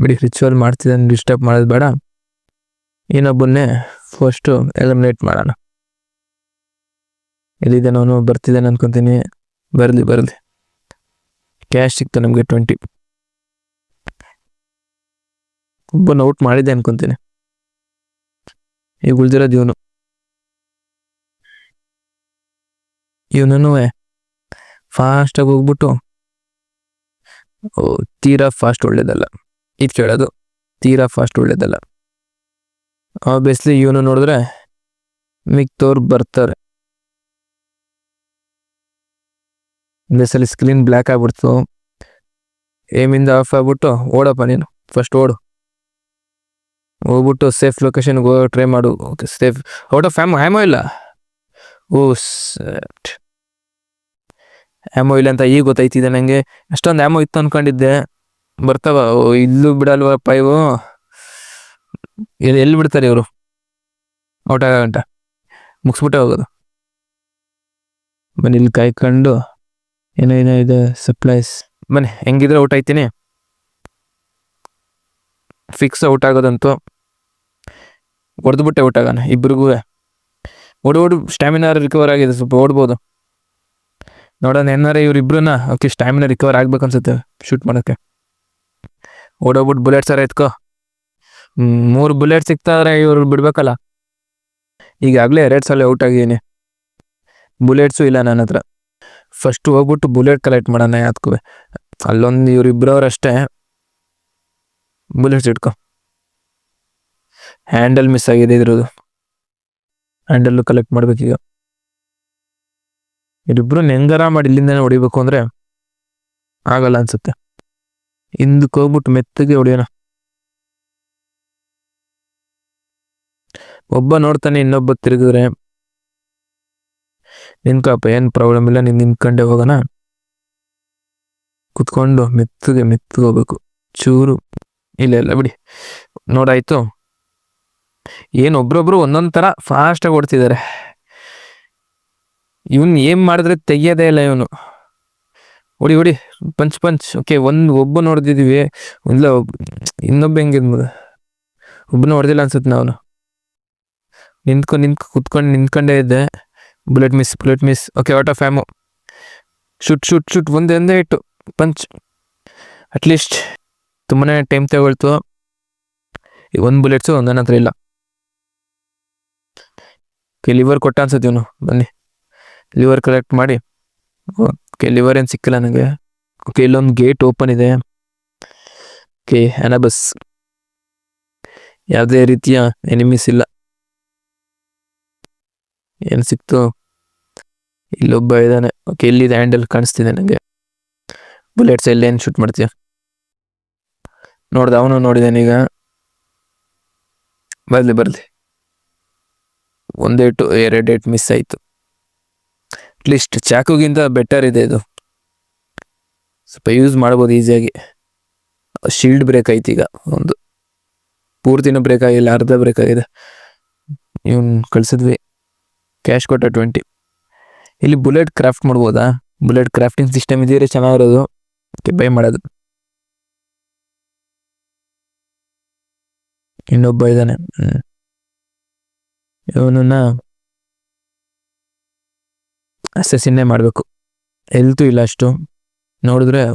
ಬಿಡಿ, ರಿಚುವಲ್ ಮಾಡ್ತಿದ್ದಾನೆ, ಡಿಸ್ಟರ್ಬ್ ಮಾಡೋದು ಬೇಡ. ಇನ್ನೊಬ್ಬನ್ನೇ ಫಸ್ಟು ಎಲಿಮಿನೇಟ್ ಮಾಡೋಣ. ಎಲ್ಲಿದ್ದಾನೆ ಅವನು? ಬರ್ತಿದ್ದಾನೆ ಅನ್ಕೊತೀನಿ. ಬರಲಿ ಬರಲಿ. ಕ್ಯಾಶ್ ಸಿಕ್ತು ನಮಗೆ ಟ್ವೆಂಟಿ. ಒಬ್ಬನ ಔಟ್ ಮಾಡಿದ್ದೆ ಅನ್ಕೊತೀನಿ. ಈಗ ಉಳಿದಿರೋದು ಇವನು. ಇವನೂ ಫಾಸ್ಟಾಗಿ ಹೋಗ್ಬಿಟ್ಟು, ಓ, ತೀರಾ ಫಾಸ್ಟ್ ಒಳ್ಳೇದಲ್ಲ. ಇದು ಕೇಳೋದು, ತೀರಾ ಫಾಸ್ಟ್ ಒಳ್ಳೇದಲ್ಲ. ಆಬ್ವಿಯಸ್ಲಿ ಇವನು ನೋಡಿದ್ರೆ ಮಿಕ್ತವ್ರು ಬರ್ತಾರೆ. ಬೇಸಲ್ಲಿ ಸ್ಕ್ರೀನ್ ಬ್ಲ್ಯಾಕ್ ಆಗ್ಬಿಡ್ತು. ಏಮಿಂದ ಆಫ್ ಆಗ್ಬಿಟ್ಟು, ಓಡಪ್ಪ ನೀನು ಫಸ್ಟ್ ಓಡು. ಹೋಗ್ಬಿಟ್ಟು ಸೇಫ್ ಲೊಕೇಶನ್ಗೆ ಹೋಗೋ ಟ್ರೈ ಮಾಡು. ಓಕೆ ಸೇಫ್ ಔಟ್ ಆಫ್ ಫ್ಯಾಮ್ ಹ್ಯಾಮೋ ಇಲ್ಲ? ಓ ಸೆಟ್ ಆ್ಯಮೋ ಇಲ್ಲ ಅಂತ ಈಗ ಗೊತ್ತಾಯ್ತಿದೆ ನನಗೆ ಅಷ್ಟೊಂದು ಆ್ಯಮೋ ಇತ್ತು ಅನ್ಕೊಂಡಿದ್ದೆ. ಬರ್ತಾವ ಇಲ್ಲೂ ಬಿಡಲ್ವ ಪೈವು ಎಲ್ಲಿ ಬಿಡ್ತಾರೆ ಇವರು? ಔಟ್ ಆಗಂಟ ಮುಗಿಸ್ಬಿಟ್ಟೆ ಹೋಗೋದು. ಬನ್ನಿ, ಇಲ್ಲಿ ಕಾಯ್ಕೊಂಡು. ಏನೋ ಏನೋ ಇದೆ ಸಪ್ಲೈಸ್ ಬನ್ನಿ, ಹೆಂಗಿದ್ರೆ ಔಟ್ ಆಯ್ತೀನಿ ಫಿಕ್ಸ್ ಔಟ್ ಆಗೋದಂತೂ. ಹೊಡೆದ್ಬಿಟ್ಟೆ ಔಟ್ ಆಗೋಣ, ಇಬ್ರಿಗೂ. ಓಡು ಓಡು ಸ್ಟ್ಯಾಮಿನಾ ರಿಕವರ್ ಆಗಿದೆ, ಸ್ವಲ್ಪ ಓಡ್ಬೋದು. ನೋಡೋಣ ಏನಾರ ಇವ್ರಿಬ್ರನ್ನ ಓಕೆ ಸ್ಟ್ಯಾಮಿನಾ ರಿಕವರ್ ಆಗ್ಬೇಕು ಅನ್ಸುತ್ತೆ ಶೂಟ್ ಮಾಡೋಕ್ಕೆ. ಓಡೋಗ್ಬಿಟ್ಟು ಬುಲೆಟ್ ಸರ್ ಎತ್ಕೋ. ಮೂರು ಬುಲೆಟ್ ಸಿಗ್ತಾರೆ ಇವ್ರು ಬಿಡ್ಬೇಕಲ್ಲ. ಈಗಾಗಲೇ ಎರಡು ಸಲ ಔಟ್ ಆಗಿದ್ದೀನಿ. ಬುಲೆಟ್ಸು ಇಲ್ಲ ನನ್ನ ಹತ್ರ. ಫಸ್ಟ್ ಹೋಗ್ಬಿಟ್ಟು ಬುಲೆಟ್ ಕಲೆಕ್ಟ್ ಮಾಡೋಣ ಯಾತ್ಕೋ ಅಲ್ಲೊಂದು ಇವ್ರಿಬ್ರವ್ರಷ್ಟೇ ಬುಲೆಟ್ಸ್ ಇಟ್ಕೊ. ಹ್ಯಾಂಡಲ್ ಮಿಸ್ ಆಗಿದೆ ಇದ್ರದ್ದು. ಹ್ಯಾಂಡಲ್ಲು ಕಲೆಕ್ಟ್ ಮಾಡ್ಬೇಕೀಗ ಇವ್ರಿಬ್ರು ಹೆಂಗಾರ ಮಾಡಿ ಇಲ್ಲಿಂದನೇ ಹೊಡಿಬೇಕು ಅಂದ್ರೆ ಆಗಲ್ಲ ಅನ್ಸುತ್ತೆ. ಹಿಂದಕ್ಕೆ ಹೋಗ್ಬಿಟ್ಟು ಮೆತ್ತಗೆ ಹೊಡಿಯೋಣ. ಒಬ್ಬ ನೋಡ್ತಾನೆ, ಇನ್ನೊಬ್ಬ ತಿರುಗಿದ್ರೆ ನಿನ್ಕಪ್ಪ ಏನ್ ಪ್ರಾಬ್ಲಮ್ ಇಲ್ಲ, ನೀನ್ ನಿಂತ್ಕೊಂಡೆ ಹೋಗೋಣ? ಕುತ್ಕೊಂಡು ಮೆತ್ತಗೆ ಮೆತ್ತಗೆ ಹೋಗ್ಬೇಕು. ಚೂರು, ಇಲ್ಲ ಇಲ್ಲ ಬಿಡಿ. ನೋಡಾಯ್ತು. ಏನ್ ಒಬ್ರೊಬ್ರು ಒಂದೊಂದು ಥರ ಫಾಸ್ಟ್ ಆಗಿ ಓಡ್ತಿದ್ದಾರೆ ಇವನ್ ಏನು ಮಾಡಿದ್ರೆ ತೆಗಿಯೋದೇ ಇಲ್ಲ ಇವನು. ಹೊಡಿ ಓಡಿ, ಪಂಚ್ ಪಂಚ್. ಓಕೆ ಒಂದು ಒಬ್ಬ ನೋಡ್ದಿದೀವಿ ಒಬ್, ಇನ್ನೊಬ್ಬ ಹೆಂಗಿದ್ಬೋದು ಒಬ್ಬನ ಹೊಡೆದಿಲ್ಲ ಅನ್ಸುತ್ತೆ ನಾವು ನಿಂತ್ಕೊಂಡು ನಿಂತ್ ಕುತ್ಕೊಂಡು ನಿಂತ್ಕೊಂಡೇ ಇದ್ದೆ. Bullet miss bullet miss okay of ಫ್ಯಾಮು ಶುಟ್ ಶುಟ್ ಶುಟ್ ಒಂದೇ ಒಂದೇ ಇಟ್ಟು ಪಂಚ್. ಅಟ್ಲೀಸ್ಟ್ ತುಂಬಾ ಟೈಮ್ ತಗೊಳ್ತು. ಒಂದು ಬುಲೆಟ್ಸು ನನ್ನ ಹತ್ರ ಇಲ್ಲ. ಓಕೆ ಲಿವರ್ ಕೊಟ್ಟ ಅನ್ಸುತ್ತೆ ಇವನು. ಬನ್ನಿ. ಲಿವರ್ ಕಲೆಕ್ಟ್ ಮಾಡಿ. ಓಕೆ ಲಿವರ್ ಏನು ಸಿಕ್ಕಿಲ್ಲ ನನಗೆ ಓಕೆ ಇಲ್ಲೊಂದು ಗೇಟ್ ಓಪನ್ ಇದೆ. ಓಕೆ ಅನಬಸ್ ಯಾವುದೇ ರೀತಿಯ ಎನಿಮೀಸ್ ಇಲ್ಲ. ಏನು ಸಿಕ್ತು? ಇಲ್ಲೊಬ್ಬ ಇದ್ದಾನೆ. ಓಕೆ ಇಲ್ಲಿದೆ ಹ್ಯಾಂಡಲ್ ಕಾಣಿಸ್ತಿದೆ ನನಗೆ ಬುಲೆಟ್ಸ್ ಎಲ್ಲ ಏನು ಶೂಟ್ ಮಾಡ್ತೀಯ? ನೋಡ್ದ, ಅವನು ನೋಡಿದ್ದಾನೀಗ ಈಗ. ಬರಲಿ ಬರಲಿ. ಒಂದೇ ಟು ಎರಡು ಡೇಟ್ ಮಿಸ್ ಆಯಿತು. ಅಟ್ಲೀಸ್ಟ್ ಚಾಕುಗಿಂತ ಬೆಟರ್ ಇದೆ ಇದು. ಸ್ವಲ್ಪ ಯೂಸ್ ಮಾಡ್ಬೋದು ಈಸಿಯಾಗಿ ಶೀಲ್ಡ್ ಬ್ರೇಕ್ ಆಯ್ತು ಈಗ ಒಂದು. ಪೂರ್ತಿನೂ ಬ್ರೇಕ್ ಆಗಿಲ್ಲ, ಅರ್ಧ ಬ್ರೇಕ್ ಆಗಿದೆ. ಇವನ್ ಕಳ್ಸಿದ್ವಿ. ಕ್ಯಾಶ್ ಕೊಟ್ಟ ಟ್ವೆಂಟಿ ಇಲ್ಲಿ ಬುಲೆಟ್ ಕ್ರಾಫ್ಟ್ ಮಾಡ್ಬೋದಾ? ಬುಲೆಟ್ ಕ್ರಾಫ್ಟಿಂಗ್ ಸಿಸ್ಟಮ್ ಇದೀರಿ ಚೆನ್ನಾಗಿರೋದು. ಬೈ ಮಾಡೋದು. ಇನ್ನೊಬ್ಬ ಇದ್ದಾನೆ ಹ್ಮ್. ಇವನನ್ನ ಅಸೆಸಿನ್ನೇ ಮಾಡಬೇಕು. ಹೆಲ್ತು ಇಲ್ಲ ಅಷ್ಟು. ನೋಡಿದ್ರೆ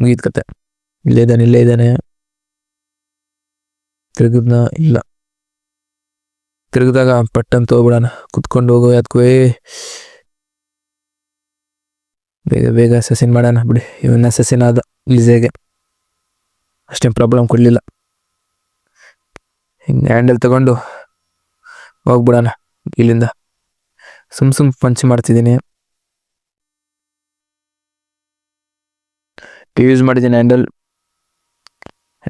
ಮುಗಿದ ಕತೆ. ಇಲ್ಲೇ ಇದ್ದಾನೆ ಇಲ್ಲೇ ಇದ್ದಾನೆ. ತಿರುಗಿದ್ನ ಇಲ್ಲ. ತಿರುಗಿದಾಗ ಪಟ್ಟಂತ ಹೋಗ್ಬಿಡೋಣ ಕುತ್ಕೊಂಡು ಹೋಗೋ ಯಾತ್ಕೋ. ಬೇಗ ಬೇಗ ಸಸಿನ್ ಮಾಡೋಣ ಬಿಡಿ. ಇವನ್ನ ಸಸಿನ ಆದ ಈಸಿಯಾಗೆ. ಅಷ್ಟೇನು ಪ್ರಾಬ್ಲಮ್ ಕೊಡಲಿಲ್ಲ. ಹಿಂಗೆ ಹ್ಯಾಂಡಲ್ ತಗೊಂಡು ಹೋಗ್ಬಿಡೋಣ. ಇಲ್ಲಿಂದ. ಸುಮ್ ಸುಮ್ ಪಂಚ್ ಮಾಡ್ತಿದ್ದೀನಿ. ಯೂಸ್ ಮಾಡಿದ್ದೀನಿ ಹ್ಯಾಂಡಲ್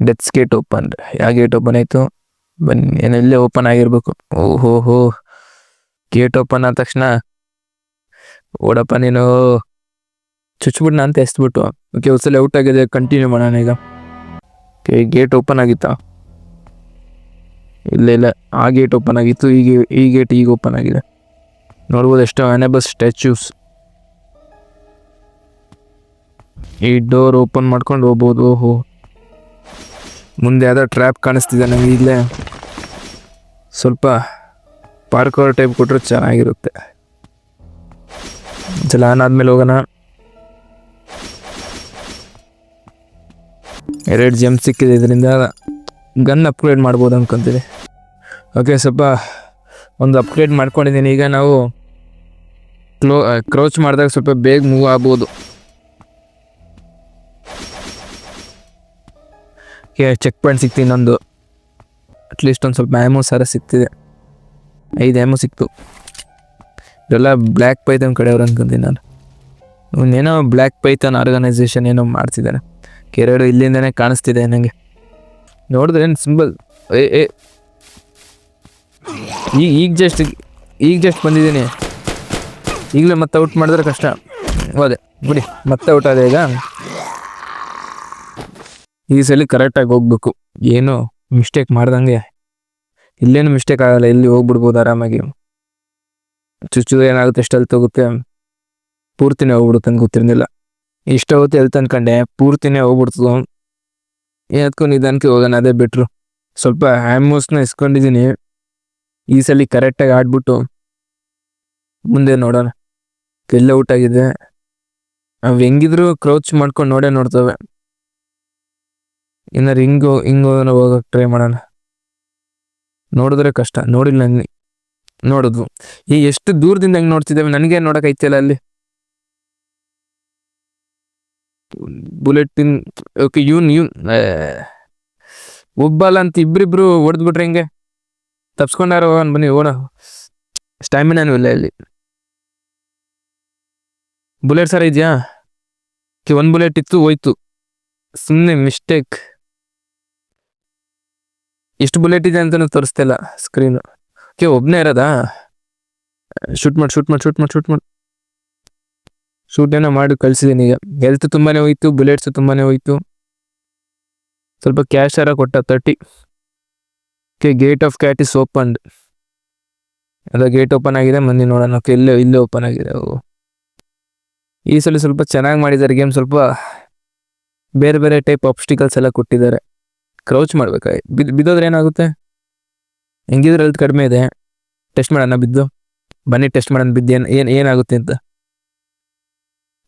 ಡೆತ್ಸ್ ಗೇಟ್ ಓಪನ್ ಯಾವ ಗೇಟ್ ಓಪನ್ ಆಯಿತು? ಬನ್ನಿ ಏನಲ್ಲೇ ಓಪನ್ ಆಗಿರ್ಬೇಕು. ಓಹೋ, ಹೋ. ಗೇಟ್ ಓಪನ್ ಆದ ತಕ್ಷಣ. ಓಡಪ್ಪ ನೀನು. ಚುಚ್ಬಿಡ್ನ ಅಂತ ಎಸ್ಬಿಟ್ಟು. ಓಕೆ ಒಂದ್ಸಲ ಔಟ್ ಆಗಿದೆ ಕಂಟಿನ್ಯೂ ಮಾಡೋಣ ಈಗ. ಓಕೆ ಗೇಟ್ ಓಪನ್ ಆಗಿತ್ತಾ? ಇಲ್ಲ ಇಲ್ಲ. ಆ ಗೇಟ್ ಓಪನ್ ಆಗಿತ್ತು. ಈಗ ಈ ಗೇಟ್ ಈಗ ಓಪನ್ ಆಗಿದೆ. ನೋಡ್ಬೋದು ಎಷ್ಟೋ ಅನೆಬಲ್ ಸ್ಟ್ಯಾಚ್ಯೂಸ್ ಈ ಡೋರ್ ಓಪನ್ ಮಾಡ್ಕೊಂಡು ಹೋಗ್ಬೋದು. ಓಹೋ. ಮುಂದೆ ಯಾವುದೋ ಟ್ರ್ಯಾಪ್ ಕಾಣಿಸ್ತಿದೆ ನನಗೆ ಇಲ್ಲೇ. ಸ್ವಲ್ಪ ಪಾರ್ಕರ್ ಟೈಪ್ ಕೊಟ್ಟರೆ ಚೆನ್ನಾಗಿರುತ್ತೆ. ಚಲ ಆದ್ಮೇಲೆ ಹೋಗೋಣ. ಎರಡು ಜಮ್ ಸಿಕ್ಕಿದೆ ಇದರಿಂದ. ಗನ್ ಅಪ್ಗ್ರೇಡ್ ಮಾಡ್ಬೋದು ಅನ್ಕೊಂತೀನಿ. ಓಕೆ ಸ್ವಲ್ಪ ಒಂದು ಅಪ್ಗ್ರೇಡ್ ಮಾಡ್ಕೊಂಡಿದ್ದೀನಿ. ಈಗ ನಾವು ಕ್ಲೋ ಕ್ರೋಚ್ ಮಾಡಿದಾಗ ಸ್ವಲ್ಪ ಬೇಗ ಮೂವ್ ಆಗ್ಬೋದು. ಚೆಕ್ ಪಾಯಿಂಟ್ ಸಿಕ್ತು ಇನ್ನೊಂದು. ಅಟ್ಲೀಸ್ಟ್ ಒಂದು ಸ್ವಲ್ಪ ಆ್ಯಮೋ ಸರ ಸಿಕ್ತಿದೆ. ಐದು ಆ್ಯಮೋ ಸಿಕ್ತು. ಇದೆಲ್ಲ ಬ್ಲ್ಯಾಕ್ ಪೈಥನ್ ಕಡೆಯವ್ರು ಅನ್ಕೊಂತೀನಿ ನಾನು. ಇವನೇನೋ ಬ್ಲ್ಯಾಕ್ ಪೈಥನ್ ಆರ್ಗನೈಸೇಷನ್ ಏನೋ ಮಾಡ್ತಿದ್ದಾರೆ. ಕೆರೆಯವರು ಇಲ್ಲಿಂದನೇ ಕಾಣಿಸ್ತಿದೆ ನನಗೆ ನೋಡಿದ್ರೆ ಏನು ಸಿಂಬಲ್? ಏ ಏ. ಈಗ ಈಗ ಜಸ್ಟ್ ಈಗ ಜಸ್ಟ್ ಬಂದಿದ್ದೀನಿ. ಈಗಲೇ ಮತ್ತೆ ಔಟ್ ಮಾಡಿದ್ರೆ ಕಷ್ಟ. ಹೋದೆ, ಬಿಡಿ. ಮತ್ತೆ ಔಟ್ ಆದ ಈಗ. ಈ ಸಲ ಕರೆಕ್ಟಾಗಿ ಹೋಗ್ಬೇಕು. ಏನು ಮಿಸ್ಟೇಕ್ ಮಾಡ್ದಂಗೆ. ಇಲ್ಲೇನು ಮಿಸ್ಟೇಕ್ ಆಗಲ್ಲ ಇಲ್ಲಿ ಹೋಗ್ಬಿಡ್ಬೋದು ಆರಾಮಾಗಿ. ಚುಚ್ಚು ಏನಾಗುತ್ತೆ ಎಷ್ಟಲ್ಲಿ ಹೋಗುತ್ತೆ? ಪೂರ್ತಿನೇ ಹೋಗ್ಬಿಡುತ್ತೆ ಅಂತ ಗೊತ್ತಿರಲಿಲ್ಲ. ಇಷ್ಟ ಹೊತ್ತು ಎಲ್ತ ತಂದ್ಕೊಂಡೆ ಪೂರ್ತಿನೇ ಹೋಗ್ಬಿಡ್ತದ ಏನತ್ಕೊ ನಿಧಾನಕ್ಕೆ ಹೋಗೋಣ, ಅದೇ ಬಿಟ್ರು. ಸ್ವಲ್ಪ ಹ್ಯಾಮೋಸ್ನ ಇಸ್ಕೊಂಡಿದ್ದೀನಿ ಈ ಸಲ ಕರೆಕ್ಟಾಗಿ ಆಡ್ಬಿಟ್ಟು ಮುಂದೆ ನೋಡೋಣ. ಎಲ್ಲ ಔಟ್ ಆಗಿದೆ. ಅವು ಹೆಂಗಿದ್ರು ಕ್ರೌಚ್ ಮಾಡ್ಕೊಂಡು ನೋಡೇ ನೋಡ್ತವೆ. ಇನ್ನು ಹಿಂಗೆ ಹೋಗೋಣ, ಹೋಗೋಕೆ ಟ್ರೈ ಮಾಡೋಣ. ನೋಡಿದ್ರೆ ಕಷ್ಟ. ನೋಡಿಲ್ಲ ನನಗೆ ನೋಡಿದ್ವು ಈ ಎಷ್ಟು ದೂರದಿಂದ ಹೆಂಗೆ ನೋಡ್ತಿದ್ದೇವೆ ನನಗೆ ನೋಡೋಕೆ ಐತಿಲ್ಲ ಅಲ್ಲಿ. ಬುಲೆಟ್ ಓಕೆ ಇವನ್ ಇವನ್ ಒಬ್ಬಲ್ಲ ಅಂತ ಇಬ್ರಿಬ್ರು ಹೊಡೆದ್ಬಿಟ್ರೆ ಹಿಂಗೆ? ತಪ್ಸ್ಕೊಂಡಾರ ಹೋಗೋಣ ಬನ್ನಿ, ಓಡ. ಸ್ಟ್ಯಾಮಿನಾನು ಇಲ್ಲ ಇಲ್ಲಿ. ಬುಲೆಟ್ ಸರ್ ಇದೆಯಾ? ಒಂದು ಬುಲೆಟ್ ಇತ್ತು, ಹೋಯ್ತು. ಸುಮ್ಮನೆ ಮಿಸ್ಟೇಕ್ ಎಷ್ಟು ಬುಲೆಟ್ ಇದೆ ಅಂತಲೂ ತೋರಿಸ್ತಿಲ್ಲ ಸ್ಕ್ರೀನು ಓಕೆ ಒಬ್ಬನೇ ಇರೋದಾ? ಶೂಟ್ ಮಾಡಿ ಶೂಟ್ ಮಾಡಿ ಶೂಟ್ ಮಾಡಿ ಶೂಟ್ ಮಾಡಿ. ಶೂಟ್ ಏನೋ ಮಾಡಿ ಕಳ್ಸಿದ್ದೀನಿ ಈಗ ಹೆಲ್ತ್ ತುಂಬಾನೇ ಹೋಯ್ತು ಬುಲೆಟ್ಸ್ ತುಂಬಾನೇ ಹೋಯ್ತು. ಸ್ವಲ್ಪ ಕ್ಯಾಶ್ ಆರ ಕೊಟ್ಟ thirty okay gate of cat is open ಅದ ಗೇಟ್ ಓಪನ್ ಆಗಿದೆ ಮಂದಿ ನೋಡೋಣ. ಓಕೆ ಇಲ್ಲೇ ಇಲ್ಲೇ ಓಪನ್ ಆಗಿದೆ. ಈ ಸಲ ಸ್ವಲ್ಪ ಚೆನ್ನಾಗಿ ಮಾಡಿದ್ದಾರೆ ಗೇಮ್ ಸ್ವಲ್ಪ ಬೇರೆ ಬೇರೆ ಟೈಪ್ ಆಬ್ಸ್ಟಿಕಲ್ಸ್ ಎಲ್ಲ ಕೊಟ್ಟಿದ್ದಾರೆ. ಕ್ರೌಚ್ ಮಾಡ್ಬೇಕಾಗಿ ಬಿದ್ದು ಬಿದ್ದೋದ್ರೆ ಏನಾಗುತ್ತೆ? ಹೆಂಗಿದ್ರೆ ಹೆಲ್ತ್ ಕಡಿಮೆ ಇದೆ. ಟೆಸ್ಟ್ ಮಾಡೋಣ ಬಿದ್ದು. ಬನ್ನಿ ಟೆಸ್ಟ್ ಮಾಡೋಣ ಬಿದ್ದು ಏನು ಏನು, ಏನಾಗುತ್ತೆ ಅಂತ.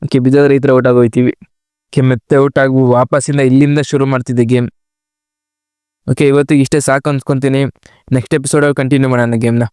ಓಕೆ, ಬಿದ್ದೋದ್ರೆ ಈ ಥರ ಔಟ್ ಆಗೋಯ್ತೀವಿ. ಓಕೆ, ಮತ್ತೆ ಔಟ್ ಆಗು ವಾಪಸ್ಸಿಂದ ಇಲ್ಲಿಂದ ಶುರು ಮಾಡ್ತಿದ್ದೆ ಗೇಮ್. ಓಕೆ ಇವತ್ತಿಗೆ ಇಷ್ಟೇ ಸಾಕು ಅನ್ಸ್ಕೊತೀನಿ. ನೆಕ್ಸ್ಟ್ ಎಪಿಸೋಡಲ್ಲಿ ಕಂಟಿನ್ಯೂ ಮಾಡೋಣ ಗೇಮ್ನ.